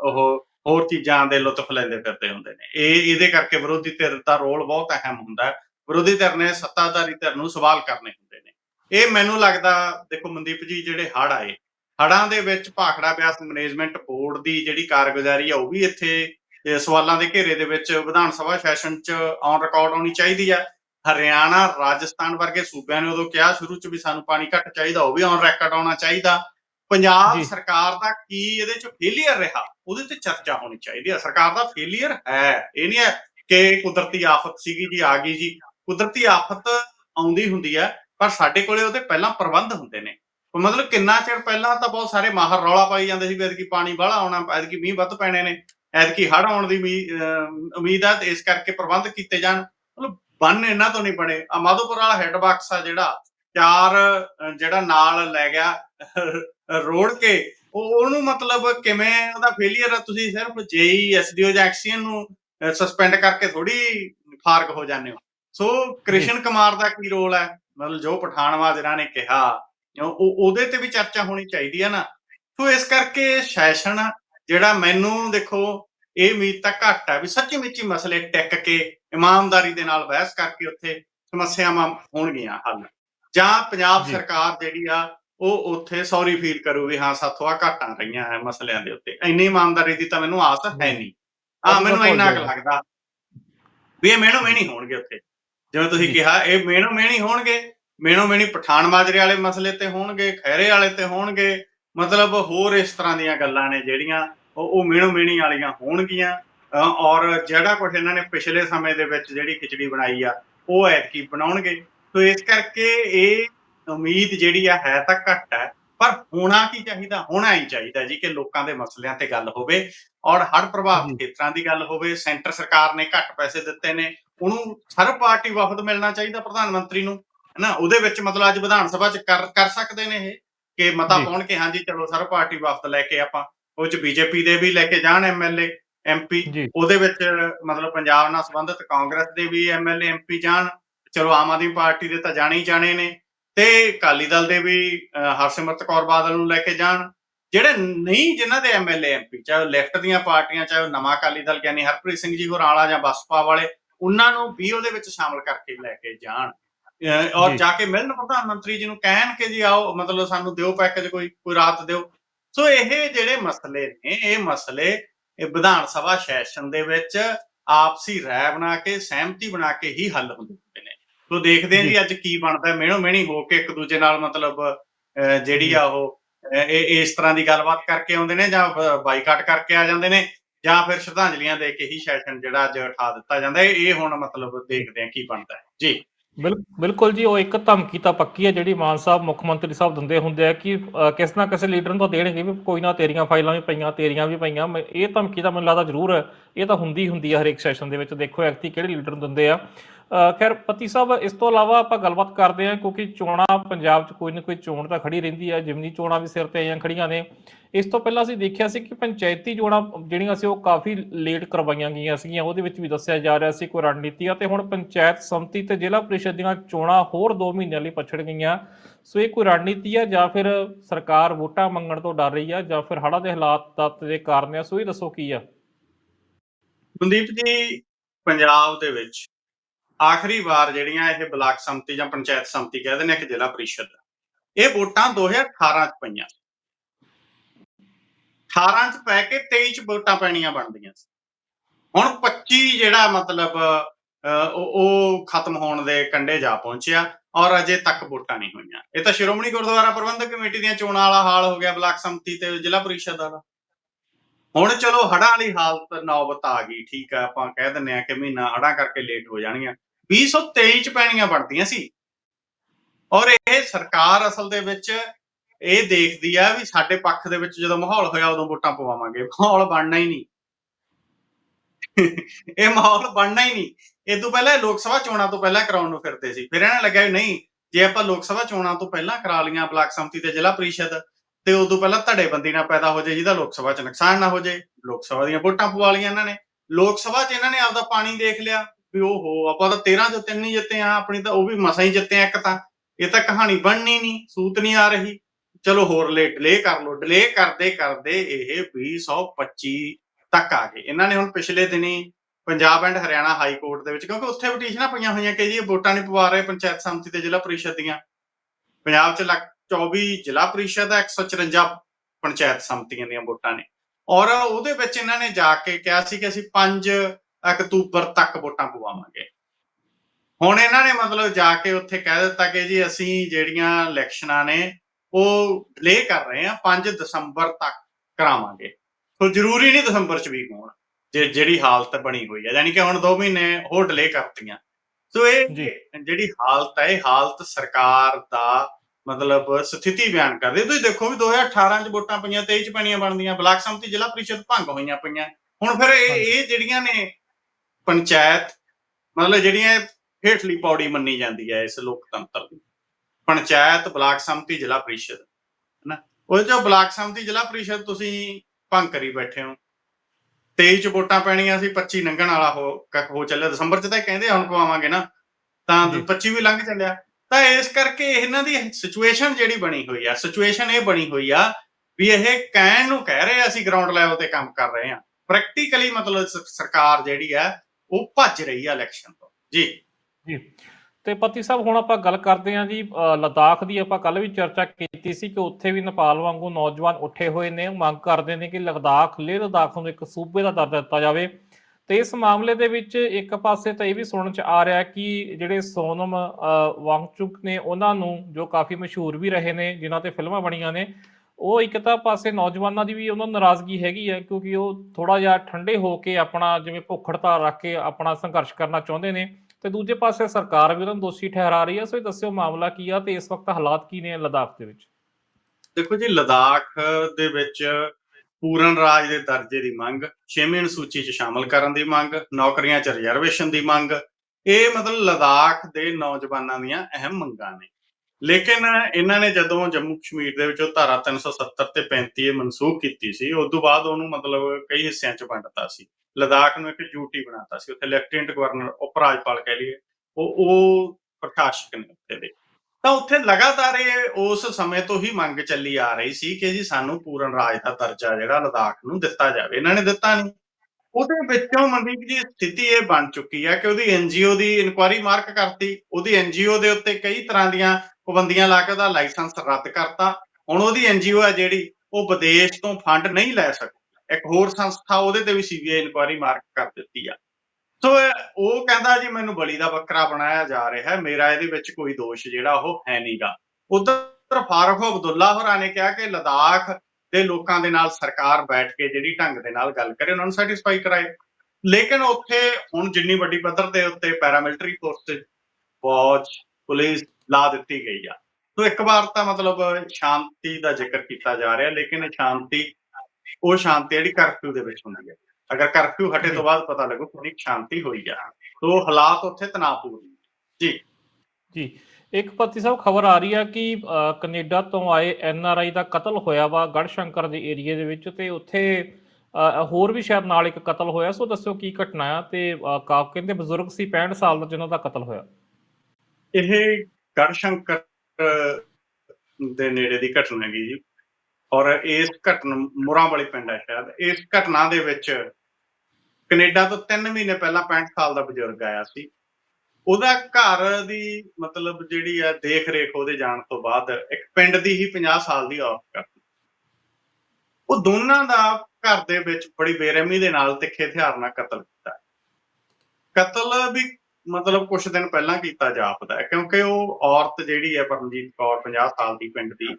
ਉਹ ਹੋਰ ਚੀਜ਼ਾਂ ਦੇ ਲੁਤਫ ਲੈਂਦੇ ਫਿਰਦੇ ਹੁੰਦੇ ਨੇ। ਇਹ, ਇਹਦੇ ਕਰਕੇ ਵਿਰੋਧੀ ਧਿਰ ਦਾ ਰੋਲ ਬਹੁਤ ਅਹਿਮ ਹੁੰਦਾ ਹੈ। ਵਿਰੋਧੀ ਧਿਰ ਨੇ ਸੱਤਾਧਾਰੀ ਧਿਰ ਨੂੰ ਸਵਾਲ ਕਰਨੇ ਹੁੰਦੇ ਨੇ। ਇਹ ਮੈਨੂੰ ਲੱਗਦਾ ਦੇਖੋ ਮਨਦੀਪ ਜੀ ਜਿਹੜੇ ਹੜ ਆਏ ਹੜਾਂ ਦੇ ਵਿੱਚ ਭਾਖੜਾ ਬਿਆਸ ਮੈਨੇਜਮੈਂਟ ਬੋਰਡ ਦੀ ਜਿਹੜੀ ਕਾਰਗੁਜ਼ਾਰੀ ਆ ਉਹ ਵੀ ਇੱਥੇ ਸਵਾਲਾਂ ਦੇ ਘੇਰੇ ਦੇ ਵਿੱਚ ਵਿਧਾਨ ਸਭਾ ਸੈਸ਼ਨ 'ਚ ਔਨ ਰਿਕਾਰਡ ਆਉਣੀ ਚਾਹੀਦੀ ਆ। ਹਰਿਆਣਾ ਰਾਜਸਥਾਨ ਵਰਗੇ ਸੂਬਿਆਂ ਨੇ ਉਦੋਂ ਕਿਹਾ ਸ਼ੁਰੂ 'ਚ ਵੀ ਸਾਨੂੰ ਪਾਣੀ ਘੱਟ ਚਾਹੀਦਾ ਉਹ ਵੀ ਔਨ ਰੈਕੋਰਡ ਆਉਣਾ ਚਾਹੀਦਾ। ਪੰਜਾਬ। ਸਰਕਾਰ ਦਾ ਕੀ ਇਹਦੇ 'ਚ ਫੇਲੀਅਰ ਰਿਹਾ? ਉਹਦੇ ਤੇ ਚਰਚਾ ਹੋਣੀ ਚਾਹੀਦੀ ਹੈ ਸਰਕਾਰ ਦਾ ਫੇਲੀਅਰ ਹੈ। ਇਹ ਨਹੀਂ ਹੈ ਕਿ ਕੁਦਰਤੀ ਆਫਤ ਸੀਗੀ ਜੀ ਆ ਗਈ ਜੀ। ਕੁਦਰਤੀ ਆਫਤ ਆਉਂਦੀ ਹੁੰਦੀ ਹੈ, ਪਰ ਸਾਡੇ ਕੋਲੇ ਉਹਦੇ ਪਹਿਲਾਂ ਪ੍ਰਬੰਧ ਹੁੰਦੇ ਨੇ। ਮਤਲਬ ਕਿੰਨਾ ਚਿਰ ਪਹਿਲਾਂ ਤਾਂ ਬਹੁਤ ਸਾਰੇ ਮਾਹਰ ਰੌਲਾ ਪਾਈ ਜਾਂਦੇ ਸੀ ਵੀ ਐਤਕੀ ਪਾਣੀ ਬਾਹਲਾ ਆਉਣਾ, ਐਤਕੀ ਮੀਂਹ ਵੱਧ ਪੈਣੇ ਨੇ, ਐਤਕੀ ਹੜ੍ਹ ਆਉਣ ਦੀ ਉਮੀਦ ਹੈ ਇਸ ਕਰਕੇ ਪ੍ਰਬੰਧ ਕੀਤੇ ਜਾਣ। ਮਤਲਬ ਬੰਨ ਇਹਨਾਂ ਤੋਂ ਨਹੀਂ ਬਣੇ। ਆ ਮਾਧੋਪੁਰ ਵਾਲਾ ਹੈੱਡ ਬਾਕਸ ਆ ਜਿਹੜਾ, ਚਾਰ ਜਿਹੜਾ ਨਾਲ ਲੈ ਗਿਆ ਰੋੜ ਕੇ, ਉਹ, ਉਹਨੂੰ ਮਤਲਬ ਕਿਵੇਂ ਉਹਦਾ ਫੇਲਿਅਰ ਤੁਸੀਂ ਸਿਰਫ ਜੇਈ ਐਸਡੀਓ ਜਾਂ ਐਕਸੀਅਨ ਨੂੰ ਸਸਪੈਂਡ ਕਰਕੇ ਥੋੜੀ ਫਾਰਕ ਹੋ ਜਾਂਦੇ ਹੋ। ਸੋ ਕ੍ਰਿਸ਼ਨ ਕੁਮਾਰ ਦਾ ਕੀ ਰੋਲ ਹੈ? ਮਤਲਬ ਜੋ ਪਠਾਨ ਮਾਜਰਾ ਨੇ ਕਿਹਾ ਉਹ ਉਹ- ਉਹਦੇ ਤੇ ਵੀ ਚਰਚਾ ਹੋਣੀ ਚਾਹੀਦੀ ਹੈ ਨਾ। ਸੋ ਇਸ ਕਰਕੇ ਸੈਸ਼ਨ ਜਿਹੜਾ ਮੈਨੂੰ ਦੇਖੋ ਇਹ ਉਮੀਦ ਤਾਂ ਘੱਟ ਹੈ ਵੀ ਸੱਚੀ ਮੁੱਚੀ ਮਸਲੇ ਟਿਕ ਕੇ ਇਮਾਨਦਾਰੀ ਦੇ ਨਾਲ ਬਹਿਸ ਕਰਕੇ ਉੱਥੇ ਸਮੱਸਿਆਵਾਂ ਹੋਣਗੀਆਂ ਹੱਲ। ਜਾਂ ਪੰਜਾਬ। ਸਰਕਾਰ ਜਿਹੜੀ ਆ ਉਹ ਉੱਥੇ ਸੌਰੀ ਫੀਲ ਕਰੂ ਵੀ ਹਾਂ ਸਾਥੋਂ ਆ ਘਾਟਾਂ ਰਹੀਆਂ ਹੈ ਮਸਲਿਆਂ ਦੇ ਉੱਤੇ। ਇੰਨੀ ਇਮਾਨਦਾਰੀ ਦੀ ਤਾਂ ਮੈਨੂੰ ਆਸ ਹੈ ਨਹੀਂ। ਆ ਮੈਨੂੰ ਇੰਨਾ ਕੁ ਲੱਗਦਾ ਵੀ ਇਹ ਮੇਨੋ ਮੇਣੀ ਹੋਣਗੇ ਉੱਥੇ। ਜਿਵੇਂ ਤੁਸੀਂ। ਕਿਹਾ ਇਹ ਮੇਨੋ ਮੇਣੀ ਹੋਣਗੇ। ਮੇਨੋ ਮੇਣੀ ਪਠਾਨ ਮਾਜਰੇ ਵਾਲੇ ਮਸਲੇ ਤੇ ਹੋਣਗੇ ਖੈਰੇ ਵਾਲੇ ਤੇ ਹੋਣਗੇ। ਮਤਲਬ ਹੋਰ ਇਸ ਤਰ੍ਹਾਂ ਦੀਆਂ ਗੱਲਾਂ ਨੇ ਜਿਹੜੀਆਂ ਉਹ ਉਹ ਮੇਣੋ ਮੇਣੀ ਵਾਲੀਆਂ ਹੋਣਗੀਆਂ। ਔਰ ਜਿਹੜਾ ਕੁਝ ਇਹਨਾਂ ਨੇ ਪਿਛਲੇ ਸਮੇਂ ਦੇ ਵਿੱਚ ਜਿਹੜੀ ਖਿਚੜੀ ਬਣਾਈ ਆ ਉਹ ਐਤਕੀ ਬਣਾਉਣਗੇ। ਸੋ ਇਸ ਕਰਕੇ ਇਹ ਉਮੀਦ ਜਿਹੜੀ ਆ ਹੈ ਤਾਂ ਘੱਟ ਹੈ ਪਰ ਹੋਣਾ ਕੀ ਚਾਹੀਦਾ? ਹੋਣਾ ਹੀ ਚਾਹੀਦਾ ਜੀ ਕਿ ਲੋਕਾਂ ਦੇ ਮਸਲਿਆਂ ਤੇ ਗੱਲ ਹੋਵੇ। ਔਰ ਹੜ ਪ੍ਰਭਾਵਿਤ। ਖੇਤਰਾਂ ਦੀ ਗੱਲ ਹੋਵੇ ਸੈਂਟਰ ਸਰਕਾਰ ਨੇ ਘੱਟ ਪੈਸੇ ਦਿੱਤੇ ਨੇ ਉਹਨੂੰ ਸਰਬ ਪਾਰਟੀ ਵਫਦ ਮਿਲਣਾ ਚਾਹੀਦਾ ਪ੍ਰਧਾਨ ਮੰਤਰੀ ਨੂੰ ਹੈਨਾ ਉਹਦੇ ਵਿੱਚ ਮਤਲਬ ਅੱਜ ਵਿਧਾਨ ਸਭਾ ਚ ਕਰ ਕਰ ਸਕਦੇ ਨੇ ਇਹ ਕਿ ਮਤਾ। ਪਾਉਣ ਕੇ ਹਾਂਜੀ ਚਲੋ ਸਰਬ ਪਾਰਟੀ ਵਫਦ ਲੈ ਕੇ ਆਪਾਂ ਉਹ ਚ ਬੀਜੇਪੀ ਦੇ ਵੀ ਲੈ ਕੇ ਜਾਣ ਐਮਐਲਏ ਐਮਪੀ ਉਹਦੇ ਵਿੱਚ ਮਤਲਬ ਪੰਜਾਬ ਨਾਲ ਸੰਬੰਧਿਤ ਕਾਂਗਰਸ ਦੇ ਵੀ ਐਮਐਲਏ ਐਮਪੀ ਜਾਣ ਚਲੋ ਆਮ ਆਦਮੀ ਪਾਰਟੀ ਦੇ ਤਾਂ ਜਾਣੇ ਹੀ ਜਾਣੇ ਨੇ ਤੇ ਅਕਾਲੀ ਦਲ ਦੇ ਵੀ ਹਰਸਿਮਰਤ ਕੌਰ ਬਾਦਲ ਨੂੰ ਲੈ ਕੇ ਜਾਣ ਜਿਹੜੇ ਨਹੀਂ ਜਿਨ੍ਹਾਂ ਦੇ ਐਮਐਲਏ ਐਮਪੀ ਚਾਹੇ ਲੈਫਟ ਦੀਆਂ ਪਾਰਟੀਆਂ ਚਾਹੇ ਨਵਾਂ ਅਕਾਲੀ ਦਲ ਗਿਆਨੀ ਹਰਪ੍ਰੀਤ ਸਿੰਘ ਜੀ ਹੋਰਾਲਾ ਜਾਂ ਬਸਪਾ ਵਾਲੇ ਉਹਨਾਂ ਨੂੰ ਵੀ ਉਹਦੇ ਵਿੱਚ ਸ਼ਾਮਲ ਕਰਕੇ ਲੈ ਕੇ ਜਾਣ। ਔਰ ਜੀ। ਕੇ ਮਿਲਣ ਪ੍ਰਧਾਨ ਮੰਤਰੀ ਜੀ ਨੂੰ ਕਹਿਣ ਕਿ ਜੀ ਆਓ ਮਤਲਬ ਸਾਨੂੰ ਦਿਓ ਪੈਕੇਜ ਕੋਈ ਕੋਈ ਰਾਤ ਦਿਓ। ਸੋ ਇਹ ਜਿਹੜੇ ਮਸਲੇ ਨੇ ਇਹ ਮਸਲੇ ਇਹ ਵਿਧਾਨ ਸਭਾ ਸੈਸ਼ਨ ਦੇ ਵਿੱਚ ਆਪਸੀ ਰਾਏ ਬਣਾ ਕੇ ਸਹਿਮਤੀ ਬਣਾ ਕੇ ਹੀ ਹੱਲ ਹੁੰਦੇ ਨੇ। ਸੋ ਦੇਖਦੇ ਹਾਂ ਜੀ। ਅੱਜ ਕੀ ਬਣਦਾ ਮਿਹਣੋ ਮਿਹਣੀ ਹੋ ਕੇ ਇੱਕ ਦੂਜੇ ਨਾਲ ਮਤਲਬ ਜਿਹੜੀ ਆ ਉਹ ਇਹ ਇਸ ਤਰ੍ਹਾਂ ਦੀ ਗੱਲਬਾਤ ਕਰਕੇ ਆਉਂਦੇ ਨੇ ਜਾਂ ਬਾਈਕਾਟ ਕਰਕੇ ਆ ਜਾਂਦੇ ਨੇ। ਜਾਂ ਫਿਰ ਸ਼ਰਧਾਂਜਲੀਆਂ ਦੇ ਕੇ ਹੀ ਸੈਸ਼ਨ ਜਿਹੜਾ ਅੱਜ ਉਠਾ ਦਿੱਤਾ ਜਾਂਦਾ ਹੈ। ਇਹ ਹੁਣ ਮਤਲਬ ਦੇਖਦੇ ਹਾਂ ਕੀ ਬਣਦਾ ਹੈ। ਜੀ। ਬਿਲਕੁਲ ਜੀ ਉਹ ਇੱਕ ਧਮਕੀ ਤਾਂ ਪੱਕੀ ਹੈ ਜਿਹੜੀ ਮਾਨ ਸਾਹਿਬ ਮੁੱਖ ਮੰਤਰੀ ਸਾਹਿਬ ਦਿੰਦੇ ਹੁੰਦੇ ਆ ਕਿ ਅ, ਕਿਸੇ ਨਾ ਕਿਸੇ ਲੀਡਰ ਨੂੰ ਤਾਂ ਦੇਣਗੇ ਵੀ ਕੋਈ ਨਾ ਤੇਰੀਆਂ ਫਾਈਲਾਂ ਵੀ ਪਈਆਂ ਤੇਰੀਆਂ ਵੀ ਪਈਆਂ। ਇਹ ਧਮਕੀ ਤਾਂ ਮੈਨੂੰ ਲੱਗਦਾ ਜ਼ਰੂਰ ਹੈ ਇਹ ਤਾਂ ਹੁੰਦੀ ਹੁੰਦੀ ਹੈ ਹਰੇਕ ਸੈਸ਼ਨ ਦੇ ਵਿੱਚ। ਦੇਖੋ ਐਕਤੀ ਕਿਹੜੇ ਲੀਡਰ ਨੂੰ ਦਿੰਦੇ ਆ। ਖੈਰ, ਪਤੀ ਸਾਹਿਬ, ਇਸ ਤੋਂ ਇਲਾਵਾ ਆਪਾਂ ਗੱਲਬਾਤ ਕਰਦੇ ਹਾਂ ਕਿਉਂਕਿ ਚੋਣਾਂ ਪੰਜਾਬ 'ਚ ਕੋਈ ਨਾ ਕੋਈ ਚੋਣ ਤਾਂ ਖੜੀ ਰਹਿੰਦੀ ਹੈ ਜਿਮਨੀ ਚੋਣਾਂ ਵੀ ਸਿਰ ਤੇ ਆਈਆਂ ਖੜੀਆਂ ਨੇ। ਇਸ ਤੋਂ ਪਹਿਲਾਂ ਅਸੀਂ ਦੇਖਿਆ ਸੀ ਕਿ ਪੰਚਾਇਤੀ ਚੋਣਾਂ ਜਿਹੜੀਆਂ ਸੀ ਉਹ ਕਾਫੀ ਲੇਟ ਕਰਵਾਈਆਂ ਗਈਆਂ ਸੀਗੀਆਂ, ਉਹਦੇ ਵਿੱਚ ਵੀ ਦੱਸਿਆ ਜਾ ਰਿਹਾ ਸੀ ਕੋਈ ਰਣਨੀਤੀ ਆ ਤੇ ਹੁਣ ਪੰਚਾਇਤ ਸੰਮਤੀ ਤੇ ਜ਼ਿਲ੍ਹਾ ਪ੍ਰੀਸ਼ਦ ਦੀਆਂ ਚੋਣਾਂ ਹੋਰ 2 ਮਹੀਨਿਆਂ ਲਈ ਪਛੜ ਗਈਆਂ। ਸੋ ਇਹ ਕੋਈ ਰਣਨੀਤੀ ਆ ਜਾਂ ਫਿਰ ਸਰਕਾਰ ਵੋਟਾਂ ਮੰਗਣ ਤੋਂ ਡਰ ਰਹੀ ਆ ਜਾਂ ਫਿਰ ਹੜ੍ਹਾਂ ਦੇ ਹਾਲਾਤ ਦੇ ਕਾਰਨ ਆ? ਸੋ ਇਹ ਦੱਸੋ ਕੀ ਆ? ਮਨਦੀਪ ਜੀ, ਪੰਜਾਬ ਦੇ ਵਿੱਚ ਆਖਰੀ ਵਾਰ ਜਿਹੜੀਆਂ ਇਹ ਬਲਾਕ ਸੰਮਤੀ ਜਾਂ ਪੰਚਾਇਤ ਸੰਮਤੀ ਕਹਿੰਦੇ ਨੇ ਇੱਕ ਜ਼ਿਲ੍ਹਾ ਪ੍ਰੀਸ਼ਦ ਇਹ ਵੋਟਾਂ 2018 ਚ ਪਈਆਂ। 18 ਚ ਪੈ ਕੇ 23 ਚ ਵੋਟਾਂ ਪੈਣੀਆਂ ਬਣਦੀਆਂ ਸੀ। ਹੁਣ 25 ਜਿਹੜਾ ਮਤਲਬ ਉਹ ਖਤਮ ਹੋਣ ਦੇ ਕੰਢੇ ਜਾ ਪਹੁੰਚਿਆ ਔਰ ਅਜੇ ਤੱਕ ਵੋਟਾਂ ਨਹੀਂ ਹੋਈਆਂ। ਇਹ ਤਾਂ ਸ਼੍ਰੋਮਣੀ ਗੁਰਦੁਆਰਾ ਪ੍ਰਬੰਧਕ ਕਮੇਟੀ ਦੀਆਂ ਚੋਣਾਂ ਵਾਲਾ ਹਾਲ ਹੋ ਗਿਆ ਬਲਾਕ ਸੰਮਤੀ ਤੇ ਜ਼ਿਲ੍ਹਾ ਪ੍ਰੀਸ਼ਦ ਵਾਲਾ। ਹੁਣ ਚਲੋ ਹੜਾਂ ਵਾਲੀ ਹਾਲਤ ਨੌਬਤ ਆ ਗਈ, ਠੀਕ ਆ, ਆਪਾਂ ਕਹਿ ਦਿੰਨੇ ਆ ਕਿ ਮਹੀਨਾ ਹੜਾਂ ਕਰਕੇ ਲੇਟ ਹੋ ਜਾਣਗੀਆਂ। 2023 ਚ ਪੈਣੀਆਂ ਬਣਦੀਆਂ ਸੀ। ਔਰ ਇਹ ਸਰਕਾਰ ਅਸਲ ਦੇ ਵਿੱਚ ਇਹ ਦੇਖਦੀ ਆ ਵੀ ਸਾਡੇ ਪੱਖ ਦੇ ਵਿੱਚ ਜਦੋਂ ਮਾਹੌਲ ਹੋਇਆ, ਉਦੋਂ ਵੋਟਾਂ ਪਵਾਵਾਂਗੇ। ਮਾਹੌਲ ਬਣਨਾ ਹੀ ਨਹੀਂ। ਇਹ ਮਾਹੌਲ ਬਣਨਾ ਹੀ ਨਹੀਂ। ਇਹ ਤੋਂ ਪਹਿਲਾਂ ਲੋਕ ਸਭਾ ਚੋਣਾਂ ਤੋਂ ਪਹਿਲਾਂ ਕਰਾਉਣ ਨੂੰ ਫਿਰਦੇ ਸੀ। ਫਿਰ ਇਹਨਾਂ ਲੱਗਿਆ ਵੀ ਨਹੀਂ, ਜੇ ਆਪਾਂ ਲੋਕ ਸਭਾ ਚੋਣਾਂ ਤੋਂ ਪਹਿਲਾਂ ਕਰਾ ਲੀਆਂ ਬਲਾਕ ਸਮਤੀ ਤੇ ਜ਼ਿਲ੍ਹਾ ਪਰਿਸ਼ਦ, ਤੇ ਉਦੋਂ ਪਹਿਲਾਂ ਧੜੇਬੰਦੀ ਨਾ ਪੈਦਾ ਹੋ ਜਾਏ, ਜਿਹਦਾ ਲੋਕ ਸਭਾ 'ਚ ਨੁਕਸਾਨ ਨਾ ਹੋ ਜਾਏ, ਲੋਕ ਸਭਾ ਦੀਆਂ ਵੋਟਾਂ ਪਵਾ ਲਈਆਂ ਇਹਨਾਂ ਨੇ। ਲੋਕ ਸਭਾ 'ਚ ਇਹਨਾਂ ਨੇ ਆਪਦਾ ਪਾਣੀ ਦੇਖ ਲਿਆ। ਵੀ ਓਹੋ, ਆਪਾਂ ਤਾਂ 13 ਚੋਂ ਤਿੰਨ ਹੀ ਜਿੱਤੇ ਆ, ਆਪਣੀ ਤਾਂ ਉਹ ਵੀ ਮਸਾਂ ਹੀ ਜਿੱਤੇ ਆ ਇੱਕ ਤਾਂ। ਇਹ ਤਾਂ ਕਹਾਣੀ ਬਣਨੀ ਨਹੀਂ, ਸੂਤ ਨਹੀਂ ਆ ਰਹੀ। ਚਲੋ ਹੋਰ ਲੈ ਡਿਲੇ ਕਰ ਲਓ ਡਿਲੇ ਕਰਦੇ ਕਰਦੇ ਇਹ 2025 ਤੱਕ ਆ ਗਏ। ਇਹਨਾਂ ਨੇ ਹੁਣ ਪਿਛਲੇ ਦਿਨੀ Punjab and Haryana high court ਦੇ ਵਿੱਚ, ਕਿਉਂਕਿ ਉੱਥੇ ਪਟੀਸ਼ਨਾਂ ਪਈਆਂ ਹੋਈਆਂ ਕਿ ਜੀ, ਇਹ ਵੋਟਾਂ ਨਹੀਂ ਪਵਾ ਰਹੇ ਪੰਚਾਇਤ ਸੰਮਤੀ ਤੇ ਜ਼ਿਲ੍ਹਾ ਪ੍ਰੀਸ਼ਦ ਦੀਆਂ। ਪੰਜਾਬ 'ਚ ਲੱਖ 24 ਜ਼ਿਲ੍ਹਾ ਪ੍ਰੀਸ਼ਦ ਹੈ 154 ਪੰਚਾਇਤ ਸੰਮਤੀਆਂ ਦੀਆਂ ਵੋਟਾਂ ਨੇ। ਔਰ ਉਹਦੇ ਵਿੱਚ ਇਹਨਾਂ ਨੇ ਜਾ ਕੇ ਕਿਹਾ ਸੀ ਕਿ ਅਸੀਂ ਪੰਜ ਅਕਤੂਬਰ ਤੱਕ ਵੋਟਾਂ ਪਵਾਵਾਂਗੇ ਹੁਣ ਇਹਨਾਂ ਨੇ ਮਤਲਬ ਜਾ ਕੇ ਉੱਥੇ ਕਹਿ ਦਿੱਤਾ ਕਿ ਜੀ ਅਸੀਂ ਜਿਹੜੀਆਂ ਇਲੈਕਸ਼ਨਾਂ ਨੇ ਉਹ ਡਿਲੇ ਕਰ ਰਹੇ ਹਾਂ 5 ਦਸੰਬਰ ਤੱਕ ਕਰਾਵਾਂਗੇ ਸੋ ਜ਼ਰੂਰੀ ਨਹੀਂ ਦਸੰਬਰ ਚ ਵੀ ਹੋਣ ਜੇ ਜਿਹੜੀ ਹਾਲਤ ਬਣੀ ਹੋਈ ਹੈ ਯਾਨੀ ਕਿ ਹੁਣ 2 ਮਹੀਨੇ ਹੋਰ ਡਿਲੇ ਕਰਤੀਆਂ ਸੋ ਇਹ। ਜਿਹੜੀ ਹਾਲਤ ਹੈ ਇਹ ਹਾਲਤ ਸਰਕਾਰ ਦਾ ਮਤਲਬ ਸਥਿਤੀ ਬਿਆਨ ਕਰਦੀ। ਤੁਸੀਂ ਦੇਖੋ ਵੀ 2018 ਚ ਵੋਟਾਂ ਪਈਆਂ 23 ਚ ਪੈਣੀਆਂ ਬਣਦੀਆਂ ਬਲਾਕ ਸੰਮਤੀ ਜ਼ਿਲ੍ਹਾ ਪ੍ਰੀਸ਼ਦ ਭੰਗ ਹੋਈਆਂ ਪਈਆਂ ਹੁਣ ਫਿਰ। ਇਹ ਜਿਹੜੀਆਂ ਨੇ ਪੰਚਾਇਤ ਮਤਲਬ ਜਿਹੜੀਆਂ ਹੇਠਲੀ ਪੌੜੀ ਮੰਨੀ ਜਾਂਦੀ ਹੈ ਇਸ ਲੋਕਤੰਤਰ ਦੀ। ਪੰਚਾਇਤ ਬਲਾਕ ਸੰਮਤੀ ਜ਼ਿਲ੍ਹਾ ਪ੍ਰੀਸ਼ਦ ਹੈਨਾ? ਉਹ ਜੋ ਬਲਾਕ ਸੰਮਤੀ ਜ਼ਿਲ੍ਹਾ ਪ੍ਰੀਸ਼ਦ ਤੁਸੀਂ ਭੰਗ ਕਰੀ ਬੈਠੇ ਹੋ। 23 ਚ ਵੋਟਾਂ ਪੈਣੀਆਂ ਸੀ 25 ਲੰਘਣ ਵਾਲਾ ਹੋ ਹੋ ਚੱਲਿਆ। ਦਸੰਬਰ ਚ ਤਾਂ ਕਹਿੰਦੇ ਹੁਣ ਪਵਾਵਾਂਗੇ ਨਾ। ਤਾਂ ਜੀ। 25 ਵੀ ਲੰਘ ਚੱਲਿਆ। ਤਾਂ ਇਸ ਕਰਕੇ ਇਹਨਾਂ ਦੀ ਸਿਚੁਏਸ਼ਨ ਜਿਹੜੀ ਬਣੀ ਹੋਈ ਆ ਸਿਚੁਏਸ਼ਨ ਇਹ ਬਣੀ ਹੋਈ ਆ ਵੀ ਇਹ ਕਹਿਣ ਨੂੰ ਕਹਿ ਰਹੇ ਆ ਅਸੀਂ ਗਰਾਊਂਡ ਲੈਵਲ ਤੇ ਕੰਮ ਕਰ ਰਹੇ ਆ। ਪ੍ਰੈਕਟੀਕਲੀ ਮਤਲਬ ਸਰਕਾਰ ਜਿਹੜੀ ਆ ਉਹ ਭੱਜ ਰਹੀ ਆ ਇਲੈਕਸ਼ਨ ਤੋਂ। ਜੀ। ਜੀ। ਤੇ ਪਤੀ ਸਾਹਿਬ ਹੁਣ ਆਪਾਂ ਗੱਲ ਕਰਦੇ ਹਾਂ ਜੀ ਅ, ਦੀ ਆਪਾਂ ਕੱਲ ਵੀ ਚਰਚਾ ਕੀਤੀ ਸੀ ਕਿ ਉੱਥੇ ਵੀ ਨੇਪਾਲ ਵਾਂਗੂ ਨੌਜਵਾਨ ਉੱਠੇ ਹੋਏ ਨੇ। ਮੰਗ ਕਰਦੇ ਨੇ ਕਿ ਲਦਾਖ ਲੇਹ ਲਦਾਖ ਨੂੰ ਇੱਕ ਸੂਬੇ ਦਾ ਦਰਜਾ ਦਿੱਤਾ ਜਾਵੇ। ਤੇ ਇਸ ਮਾਮਲੇ ਦੇ ਵਿੱਚ ਇੱਕ ਪਾਸੇ ਤਾਂ ਇਹ ਵੀ ਸੁਣਨ ਚ ਆ ਰਿਹਾ ਕਿ ਜਿਹੜੇ ਸੋਨਮ ਅ, ਵਾਂਗਚੁਕ ਨੇ ਉਹਨਾਂ ਨੂੰ ਜੋ ਕਾਫੀ ਮਸ਼ਹੂਰ ਵੀ ਰਹੇ ਨੇ ਜਿਨ੍ਹਾਂ ਤੇ ਫਿਲਮਾਂ ਬਣੀਆਂ ਨੇ ਉਹ ਇੱਕ ਤਾਂ ਪਾਸੇ ਨੌਜਵਾਨਾਂ ਦੀ ਵੀ ਉਹਨਾਂ ਨੂੰ ਨਾਰਾਜ਼ਗੀ ਹੈਗੀ ਹੈ ਕਿਉਂਕਿ ਉਹ ਥੋੜਾ ਜਿਹਾ ਠੰਡੇ ਹੋ ਕੇ ਆਪਣਾ ਜਿਵੇਂ ਭੁੱਖ ਹੜਤਾਲ ਰੱਖ ਕੇ ਆਪਣਾ ਸੰਘਰਸ਼ ਕਰਨਾ ਚਾਹੁੰਦੇ ਨੇ ਤੇ ਦੂਜੇ ਪਾਸੇ ਸਰਕਾਰ ਵੀ ਉਹਨਾਂ ਨੂੰ ਦੋਸ਼ੀ ਠਹਿਰਾ ਰਹੀ ਹੈ ਸੋ ਇਹ ਦੱਸਿਓ ਮਾਮਲਾ ਕੀ ਆ ਤੇ ਇਸ ਵਕਤ ਹਾਲਾਤ ਕੀ ਨੇ ਲਦਾਖ ਦੇ ਵਿੱਚ? ਦੇਖੋ ਜੀ, ਲਦਾਖ ਦੇ ਵਿੱਚ ਪੂਰਨ ਰਾਜ ਦੇ ਦਰਜੇ ਦੀ ਮੰਗ, ਛੇਵੀਂ ਅਨੁਸੂਚੀ 'ਚ ਸ਼ਾਮਲ ਕਰਨ ਦੀ ਮੰਗ, ਨੌਕਰੀਆਂ 'ਚ ਰਿਜ਼ਰਵੇਸ਼ਨ ਦੀ ਮੰਗ, ਇਹ ਮਤਲਬ ਲਦਾਖ ਦੇ ਨੌਜਵਾਨਾਂ ਦੀਆਂ ਅਹਿਮ ਮੰਗਾਂ ਨੇ। ਲੇਕਿਨ ਇਹਨਾਂ ਨੇ ਜਦੋਂ ਜੰਮੂ ਕਸ਼ਮੀਰ ਦੇ ਵਿੱਚ ਉਹ ਧਾਰਾ 370 ਤੇ 35 ਇਹ ਮਨਸੂਖ ਕੀਤੀ ਸੀ ਉਸ ਤੋਂ ਬਾਅਦ ਉਹਨੂੰ ਮਤਲਬ ਕਈ ਹਿੱਸਿਆਂ 'ਚ ਵੰਡਤਾ ਸੀ। ਲਦਾਖ ਨੂੰ ਇੱਕ ਯੂਟੀ ਬਣਾਤਾ ਸੀ, ਉੱਥੇ ਲੈਫਟੀਨੈਂਟ ਗਵਰਨਰ ਉਪ ਕਹਿ ਲਈਏ, ਉਹ ਉਹ ਪ੍ਰਕਾਸ਼ਕ ਨੇ ਉੱਥੇ ਦੇ। ਤਾਂ ਉੱਥੇ ਲਗਾਤਾਰ ਇਹ ਉਸ ਸਮੇਂ ਤੋਂ ਹੀ ਮੰਗ ਚੱਲੀ ਆ ਰਹੀ ਸੀ ਕਿ ਜੀ ਸਾਨੂੰ ਪੂਰਨ ਰਾਜ ਦਾ ਦਰਜਾ ਜਿਹੜਾ ਲਦਾਖ ਨੂੰ ਦਿੱਤਾ ਜਾਵੇ। ਇਹਨਾਂ ਨੇ ਦਿੱਤਾ ਨਹੀਂ। ਉਹਦੇ ਵਿੱਚੋਂ ਮਨਦੀਪ ਜੀ, ਸਥਿਤੀ ਇਹ ਬਣ ਚੁੱਕੀ ਹੈ ਕਿ ਉਹਦੀ ਐਨਜੀਓ ਦੀ ਇਨਕੁਆਰੀ ਮਾਰਕ ਕਰਤੀ। ਉਹਦੀ ਐਨਜੀਓ ਦੇ ਉੱਤੇ ਕਈ ਤਰ੍ਹਾਂ ਦੀਆਂ ਪਾਬੰਦੀਆਂ ਲਾ ਕੇ ਉਹਦਾ ਲਾਇਸੈਂਸ ਰੱਦ ਕਰਤਾ। ਹੁਣ ਉਹਦੀ ਐਨਜੀਓ ਹੈ ਜਿਹੜੀ, ਉਹ ਵਿਦੇਸ਼ ਤੋਂ ਫੰਡ ਨਹੀਂ ਲੈ ਸਕਦੀ। ਇੱਕ ਹੋਰ ਸੰਸਥਾ, ਉਹਦੇ ਤੇ ਵੀ ਸੀਬੀਆਈ ਇਨਕੁਆਰੀ ਮਾਰਕ ਕਰ ਦਿੱਤੀ ਆ। ਸੋ ਉਹ ਕਹਿੰਦਾ ਜੀ, ਮੈਨੂੰ ਬਲੀ ਦਾ ਬੱਕਰਾ ਬਣਾਇਆ ਜਾ ਰਿਹਾ ਹੈ। ਮੇਰਾ ਇਹਦੇ ਵਿੱਚ ਕੋਈ ਦੋਸ਼ ਜਿਹੜਾ, ਉਹ ਹੈ ਨਹੀਂਗਾ ਉਧਰ ਫਾਰੂਖ ਅਬਦੁੱਲਾ ਹੋਰਾਂ ਨੇ ਕਿਹਾ ਕਿ ਲਦਾਖ ਦੇ ਲੋਕਾਂ ਦੇ ਨਾਲ ਸਰਕਾਰ ਬੈਠ ਕੇ ਜਿਹੜੀ ਢੰਗ ਦੇ ਨਾਲ ਗੱਲ ਕਰੇ, ਉਹਨਾਂ ਨੂੰ ਸੈਟੀਸਫਾਈ ਕਰਾਏ। ਲੇਕਿਨ ਉੱਥੇ ਹੁਣ ਜਿੰਨੀ ਵੱਡੀ ਪੱਧਰ ਦੇ ਉੱਤੇ ਪੈਰਾਮਿਲਟਰੀ ਫੋਰਸ ਫੌਜ, ਪੁਲਿਸ ਲਾ ਦਿੱਤੀ ਗਈ ਆ। ਸੋ ਇੱਕ ਵਾਰ ਤਾਂ ਮਤਲਬ ਸ਼ਾਂਤੀ ਦਾ ਜ਼ਿਕਰ ਕੀਤਾ ਜਾ ਰਿਹਾ ਲੇਕਿਨ ਸ਼ਾਂਤੀ ਉਹ ਸ਼ਾਂਤੀ ਜਿਹੜੀ ਕਰਫਿਊ ਦੇ ਵਿੱਚ ਹੁੰਦੀ ਹੈ ਅਗਰ ਕਰਫਿਊ ਹਟੇ ਤੋਂ ਬਾਅਦ ਪਤਾ ਲੱਗੂ ਕੁ ਸ਼ਾਂਤੀ ਹੋਈ ਆ। ਸੋ ਹਾਲਾਤ ਉੱਥੇ ਤਣਾਅਪੂਰਨ ਨੇ। ਜੀ। ਇੱਕ ਪਤੀ ਸਾਹਿਬ ਖਬਰ ਆ ਰਹੀ ਆ ਕਿ ਕੈਨੇਡਾ ਤੋਂ ਆਏ ਐਨ ਆਰ ਆਈ ਦਾ ਕਤਲ ਹੋਇਆ ਵਾ ਗੜਸ਼ੰਕਰ ਦੇ ਏਰੀਏ ਦੇ ਵਿੱਚ ਤੇ ਉੱਥੇ ਹੋਰ ਵੀ ਸ਼ਾਇਦ ਨਾਲ ਇੱਕ ਕਤਲ ਹੋਇਆ ਸੋ ਦੱਸਿਓ ਕੀ ਘਟਨਾ ਆ ਤੇ ਕਾ ਕਹਿੰਦੇ ਬਜ਼ੁਰਗ ਸੀ 65 ਸਾਲ ਦਾ ਜਿਨ੍ਹਾਂ ਦਾ ਕਤਲ ਹੋਇਆ। ਇਹ ਗੜਸ਼ੰਕਰ ਦੇ ਨੇੜੇ ਦੀ ਘਟਨਾ ਹੈਗੀ ਜੀ। ਔਰ ਇਸ ਘਟਨਾ, ਮੁਰਾਂ ਵਾਲੀ ਪਿੰਡ ਹੈ ਸ਼ਾਇਦ। ਇਸ ਘਟਨਾ ਦੇ ਵਿੱਚ ਕੈਨੇਡਾ ਤੋਂ 3 ਮਹੀਨੇ ਪਹਿਲਾਂ 65 ਸਾਲ ਦਾ ਬਜ਼ੁਰਗ ਆਇਆ ਸੀ। ਉਹਦਾ ਘਰ ਦੀ ਮਤਲਬ ਜਿਹੜੀ ਆ ਦੇਖ ਰੇਖ ਉਹਦੇ ਜਾਣ ਤੋਂ ਬਾਅਦ ਇੱਕ ਪਿੰਡ ਦੀ ਹੀ 50 ਸਾਲ ਦੀ ਔਰਤ ਕਰਦੀ ਉਹ ਦੋਨਾਂ ਦਾ ਘਰ ਦੇ ਵਿੱਚ ਬੜੀ ਬੇਰਹਿਮੀ ਦੇ ਨਾਲ ਤਿੱਖੇ ਹਥਿਆਰ ਨਾਲ ਕਤਲ ਕੀਤਾ। ਕਤਲ ਵੀ ਮਤਲਬ ਕੁਝ ਦਿਨ ਪਹਿਲਾਂ ਕੀਤਾ ਜਾਪਦਾ ਹੈ, ਕਿਉਂਕਿ ਉਹ ਔਰਤ ਜਿਹੜੀ ਹੈ ਪਰਮਜੀਤ ਕੌਰ 50 ਸਾਲ ਦੀ ਪਿੰਡ ਦੀ,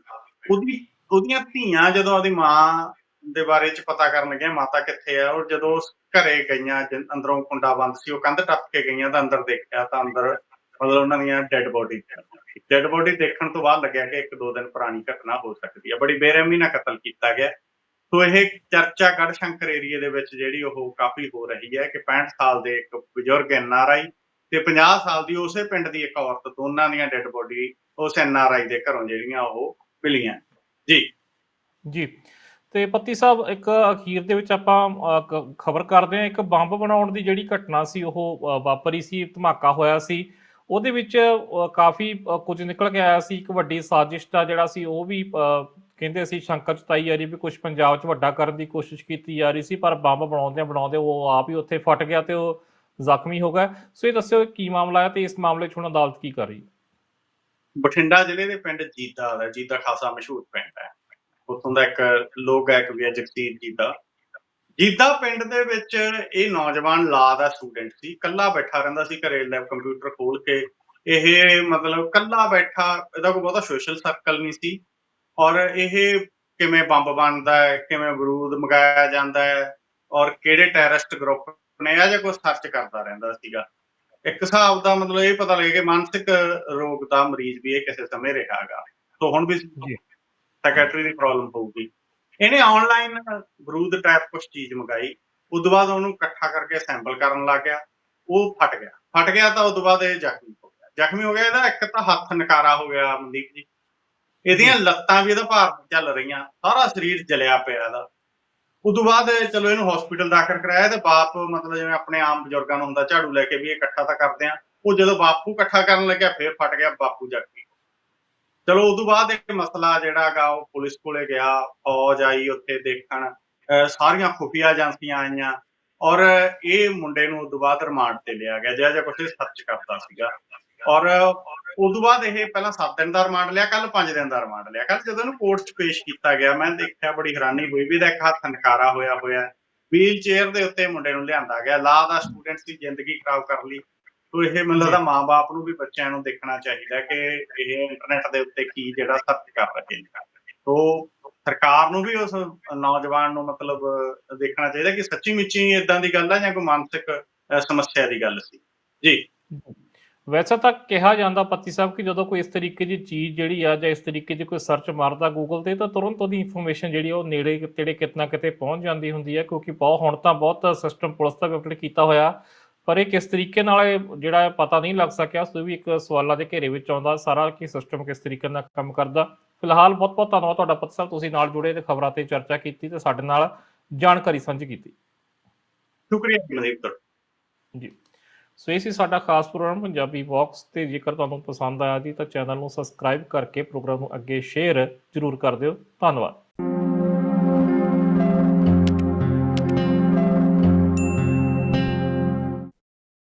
ਉਹਦੀ, ਉਹਦੀਆਂ ਧੀਆਂ ਜਦੋਂ ਉਹਦੀ ਮਾਂ ਦੇ ਬਾਰੇ ਚ ਪਤਾ ਕਰਨ ਲੱਗਿਆ ਮਾਤਾ ਕਿੱਥੇ ਆ ਔਰ ਜਦੋਂ ਘਰੇ ਗਈਆਂ ਅੰਦਰੋਂ ਕੁੰਡਾ ਬੰਦ ਸੀ, ਉਹ ਕੰਧ ਟੱਪ ਕੇ ਗਈਆਂ ਤਾਂ ਅੰਦਰ ਦੇਖਿਆ ਤਾਂ ਅੰਦਰ ਮਤਲਬ ਉਹਨਾਂ ਦੀਆਂ ਡੈੱਡ ਬੋਡੀ ਡੈੱਡ ਬੋਡੀ ਦੇਖਣ ਤੋਂ ਬਾਅਦ ਲੱਗਿਆ ਕਿ ਇੱਕ ਦੋ ਦਿਨ ਪੁਰਾਣੀ ਘਟਨਾ ਹੋ ਸਕਦੀ ਹੈ। ਬੜੀ ਬੇਰਹਿਮੀ ਨਾਲ ਕਤਲ ਕੀਤਾ ਗਿਆ। ਸੋ ਇਹ ਚਰਚਾ ਗੜਸ਼ੰਕਰ ਏਰੀਏ ਦੇ ਵਿੱਚ ਜਿਹੜੀ ਉਹ ਕਾਫੀ ਹੋ ਰਹੀ ਹੈ ਕਿ 65 ਸਾਲ ਦੇ ਇੱਕ ਬਜ਼ੁਰਗ ਐਨਆਰਆਈ ਤੇ 50 ਸਾਲ ਦੀ ਉਸੇ ਪਿੰਡ ਦੀ ਇੱਕ ਔਰਤ ਦੋਨਾਂ ਦੀਆਂ ਡੈੱਡ ਬੋਡੀ ਉਸ ਐਨਆਰਆਈ ਦੇ ਘਰੋਂ ਜਿਹੜੀਆਂ ਉਹ ਮਿਲੀਆਂ। ਜੀ। ਜੀ। ਤੇ ਪੱਤੀ ਸਾਹਿਬ ਇੱਕ ਅਖੀਰ ਦੇ ਵਿੱਚ ਆਪਾਂ ਖਬਰ ਕਰਦੇ ਹਾਂ। ਇੱਕ ਬੰਬ ਬਣਾਉਣ ਦੀ ਜਿਹੜੀ ਘਟਨਾ ਸੀ ਉਹ ਵਾਪਰੀ ਸੀ ਧਮਾਕਾ ਹੋਇਆ ਸੀ। ਉਹਦੇ ਵਿੱਚ ਕਾਫੀ ਕੁਝ ਨਿਕਲ ਕੇ ਆਇਆ ਸੀ। ਇੱਕ ਵੱਡੀ ਸਾਜ਼ਿਸ਼ ਦਾ ਜਿਹੜਾ ਸੀ ਉਹ ਵੀ ਅ, ਕਹਿੰਦੇ ਸੀ ਸ਼ੰਕਰ ਜਤਾਈ ਜਾ ਰਹੀ ਵੀ ਕੁਝ ਪੰਜਾਬ 'ਚ ਵੱਡਾ ਕਰਨ ਦੀ ਕੋਸ਼ਿਸ਼ ਕੀਤੀ ਜਾ ਰਹੀ ਸੀ ਪਰ ਬੰਬ ਬਣਾਉਂਦੇ ਬਣਾਉਂਦੇ ਉਹ ਆਪ ਹੀ ਉੱਥੇ ਫਟ ਗਿਆ ਤੇ ਉਹ ਜ਼ਖਮੀ ਹੋ ਗਿਆ ਸੋ ਇਹ ਦੱਸਿਓ ਕੀ ਮਾਮਲਾ ਹੈ ਤੇ ਇਸ ਮਾਮਲੇ 'ਚ ਹੁਣ ਅਦਾਲਤ ਕੀ ਕਰ ਰਹੀ ਹੈ? ਬਠਿੰਡਾ ਜ਼ਿਲ੍ਹੇ ਦੇ ਪਿੰਡ ਜੀਤਾ ਦਾ ਜੀਤਾ ਖਾਸਾ ਮਸ਼ਹੂਰ ਪਿੰਡ ਹੈ। ਉੱਥੋਂ ਦਾ ਇੱਕ ਲੋਕ ਗਾਇਕ ਵੀ ਹੈ, ਜਗਸੀਰ ਜੀਤਾ ਜੀਤਾ ਪਿੰਡ ਦੇ ਵਿੱਚ ਇਹ ਨੌਜਵਾਨ ਲਾ ਦਾ ਸਟੂਡੈਂਟ ਸੀ। ਕੱਲਾ ਬੈਠਾ ਰਹਿੰਦਾ ਸੀ ਘਰੇ ਲੈਬ ਕੰਪਿਊਟਰ ਖੋਲ ਕੇ। ਇਹ ਮਤਲਬ ਕੱਲਾ ਬੈਠਾ, ਇਹਦਾ ਕੋਈ ਬਹੁਤਾ ਸੋਸ਼ਲ ਸਰਕਲ ਨਹੀਂ ਸੀ। ਔਰ ਇਹ ਕਿਵੇਂ ਬੰਬ ਬਣਦਾ ਹੈ, ਕਿਵੇਂ ਬਰੂਦ ਮਗਾਇਆ ਜਾਂਦਾ ਹੈ, ਔਰ ਕਿਹੜੇ ਟੈਰਰਿਸਟ ਗਰੁੱਪ ਇਹ ਜਿਹਾ ਕੁਝ ਸਰਚ ਕਰਦਾ ਰਹਿੰਦਾ ਸੀਗਾ। ਇੱਕ ਹਿਸਾਬ ਦਾ ਮਤਲਬ ਇਹ ਪਤਾ ਲੱਗਿਆ ਕਿ ਮਾਨਸਿਕ ਰੋਗ ਦਾ ਮਰੀਜ਼ ਵੀ ਇਹ ਕਿਸੇ ਸਮੇਂ ਰਿਹਾ ਹੈਗਾ। ਸੋ ਹੁਣ ਵੀ ਜੀ। ਸੈਕਟਰੀ ਦੀ ਪ੍ਰੋਬਲਮ ਹੋਊਗੀ ਇਹਨੇ ਆਨਲਾਈਨ ਬਰੂਦ ਟਾਈਪ ਕੁਝ ਚੀਜ਼ ਮੰਗਾਈ। ਉਦੋਂ ਬਾਅਦ ਉਹਨੂੰ ਇਕੱਠਾ ਕਰਕੇ ਸੈਂਪਲ ਕਰਨ ਲੱਗ ਗਿਆ। ਉਹ ਫਟ ਗਿਆ। ਫਟ ਗਿਆ ਤਾਂ ਉਦੋਂ ਬਾਅਦ ਇਹ ਜ਼ਖਮੀ ਹੋ ਗਿਆ। ਜ਼ਖਮੀ ਹੋ ਗਿਆ ਇਹਦਾ ਇੱਕ ਤਾਂ ਹੱਥ ਨਕਾਰਾ ਹੋ ਗਿਆ ਮਨਦੀਪ ਜੀ। ਇਹਦੀਆਂ ਲੱਤਾਂ ਵੀ ਇਹਦਾ ਭਾਰ ਚੱਲ ਰਹੀਆਂ। ਸਾਰਾ ਸਰੀਰ ਜਲਿਆ ਪਿਆ ਇਹਦਾ। ਉਦੋਂ ਬਾਅਦ ਚਲੋ ਇਹਨੂੰ ਹਸਪੀਟਲ ਦਾਖਲ ਕਰਾਇਆ ਤੇ ਬਾਪ ਮਤਲਬ ਜਿਵੇਂ ਆਪਣੇ ਆਮ ਬਜ਼ੁਰਗਾਂ ਨੂੰ ਹੁੰਦਾ, ਝਾੜੂ ਲੈ ਕੇ ਵੀ ਇਹ ਇਕੱਠਾ ਤਾਂ ਕਰਦੇ ਆ। ਉਹ ਜਦੋਂ ਬਾਪੂ ਇਕੱਠਾ ਕਰਨ ਲੱਗਿਆ, ਫੇਰ ਫਟ ਗਿਆ ਬਾਪੂ ਜ਼ਖਮੀ ਚਲੋ ਉਦੋਂ ਬਾਅਦ ਇੱਕ ਮਸਲਾ ਜਿਹੜਾ ਉਹ ਪੁਲਿਸ ਕੋਲੇ ਗਿਆ, ਫੌਜ ਆਈ ਉੱਥੇ ਦੇਖਣ। ਸਾਰੀਆਂ ਖੁਫੀਆ ਏਜੰਸੀਆਂ ਆਈਆਂ ਔਰ ਇਹ ਮੁੰਡੇ ਨੂੰ ਉਦੋਂ ਬਾਅਦ ਰਿਮਾਂਡ ਤੇ ਲਿਆ ਗਿਆ ਜਿਹੜਾ ਜਿਹਾ ਕੁਛ ਸਰਚ ਕਰਦਾ ਸੀਗਾ। ਔਰ ਉਦੋਂ ਬਾਅਦ ਇਹ ਪਹਿਲਾਂ 7 ਦਿਨ ਦਾ ਰਿਮਾਂਡ ਲਿਆ ਕੱਲ 5 ਦਿਨ ਦਾ ਰਿਮਾਂਡ ਲਿਆ। ਕੱਲ ਜਦੋਂ ਇਹਨੂੰ ਕੋਰਟ 'ਚ ਪੇਸ਼ ਕੀਤਾ ਗਿਆ ਮੈਂ ਦੇਖਿਆ ਬੜੀ ਹੈਰਾਨੀ ਹੋਈ ਵੀ ਇਹਦਾ ਇੱਕ ਹੱਥ ਨਕਾਰਾ ਹੋਇਆ ਹੋਇਆ ਵੀਲ ਚੇਅਰ ਦੇ ਉੱਤੇ ਮੁੰਡੇ ਨੂੰ ਲਿਆਂਦਾ ਗਿਆ। ਲਾ ਦਾ ਸਟੂਡੈਂਟ ਦੀ ਜ਼ਿੰਦਗੀ ਖਰਾਬ ਕਰ ਲਈ। ਤੋ ਇਹ ਮੈਨੂੰ ਲੱਗਦਾ ਮਾਪੇ ਨੂੰ ਵੀ ਬੱਚਿਆਂ ਨੂੰ ਦੇਖਣਾ ਚਾਹੀਦਾ ਕਿ ਇਹ ਇੰਟਰਨੈਟ ਦੇ ਉੱਤੇ ਕੀ ਜਿਹੜਾ ਸਰਚ ਕਰ ਰਹੇ ਨੇ। ਤੋ ਸਰਕਾਰ ਨੂੰ ਵੀ ਉਸ ਨੌਜਵਾਨ ਨੂੰ ਮਤਲਬ ਦੇਖਣਾ ਚਾਹੀਦਾ ਕਿ ਸੱਚੀ ਮੁੱਚੀ ਇਦਾਂ ਦੀ ਗੱਲ ਹੈ ਜਾਂ ਕੋਈ ਮਾਨਸਿਕ ਸਮੱਸਿਆ ਦੀ ਗੱਲ ਸੀ। ਜੀ। ਵੈਸੇ ਤਾਂ ਕਿਹਾ ਜਾਂਦਾ ਪੱਤੀ ਸਾਹਿਬ ਕਿ ਜਦੋਂ ਕੋਈ ਇਸ ਤਰੀਕੇ ਦੀ ਚੀਜ਼ ਜਿਹੜੀ ਆ ਜਾਂ ਇਸ ਤਰੀਕੇ ਦੀ ਕੋਈ ਸਰਚ ਮਾਰਦਾ ਗੂਗਲ ਤੇ ਤਾਂ ਤੁਰੰਤ ਉਹਦੀ ਇਨਫੋਰਮੇਸ਼ਨ ਜਿਹੜੀ ਉਹ ਨੇੜੇ ਤੇੜੇ ਕਿਤਨਾ ਕਿਤੇ ਪਹੁੰਚ ਜਾਂਦੀ ਹੁੰਦੀ ਹੈ ਕਿਉਂਕਿ ਬਹੁਤ ਹੁਣ ਤਾਂ ਬਹੁਤ ਸਿਸਟਮ ਪੁਲਿਸ ਦਾ ਵੀ ਅਪਡੇਟ ਕੀਤਾ ਹੋਇਆ। ਪਰ ਇਹ ਕਿਸ ਤਰੀਕੇ ਨਾਲ ਇਹ ਜਿਹੜਾ ਪਤਾ ਨਹੀਂ ਲੱਗ ਸਕਿਆ ਸੋ ਵੀ ਇੱਕ ਸਵਾਲਾਂ ਦੇ ਘੇਰੇ ਵਿੱਚ ਆਉਂਦਾ ਸਾਰਾ ਕਿ ਸਿਸਟਮ ਕਿਸ ਤਰੀਕੇ ਨਾਲ ਕੰਮ ਕਰਦਾ। ਫਿਲਹਾਲ ਬਹੁਤ ਬਹੁਤ ਧੰਨਵਾਦ ਤੁਹਾਡਾ ਪੱਤੀ ਸਾਹਿਬ ਤੁਸੀਂ ਨਾਲ ਜੁੜੇ ਤੇ ਖਬਰਾਂ ਤੇ ਚਰਚਾ ਕੀਤੀ ਤੇ ਸਾਡੇ ਨਾਲ ਜਾਣਕਾਰੀ ਸਾਂਝੀ ਕੀਤੀ। ਸ਼ੁਕਰੀਆ ਮਨਦੀਪ ਜੀ। ਸੋ ਇਹ ਸੀ ਸਾਡਾ ਖਾਸ ਪ੍ਰੋਗਰਾਮ ਪੰਜਾਬੀ ਬਾਕਸ ਤੇ ਜੇਕਰ ਤੁਹਾਨੂੰ ਪਸੰਦ ਆਇਆ ਜੀ ਤਾਂ ਚੈਨਲ ਨੂੰ ਸਬਸਕ੍ਰਾਈਬ ਕਰਕੇ ਪ੍ਰੋਗਰਾਮ ਨੂੰ ਅੱਗੇ ਸ਼ੇਅਰ ਜ਼ਰੂਰ ਕਰ ਦਿਓ। ਧੰਨਵਾਦ।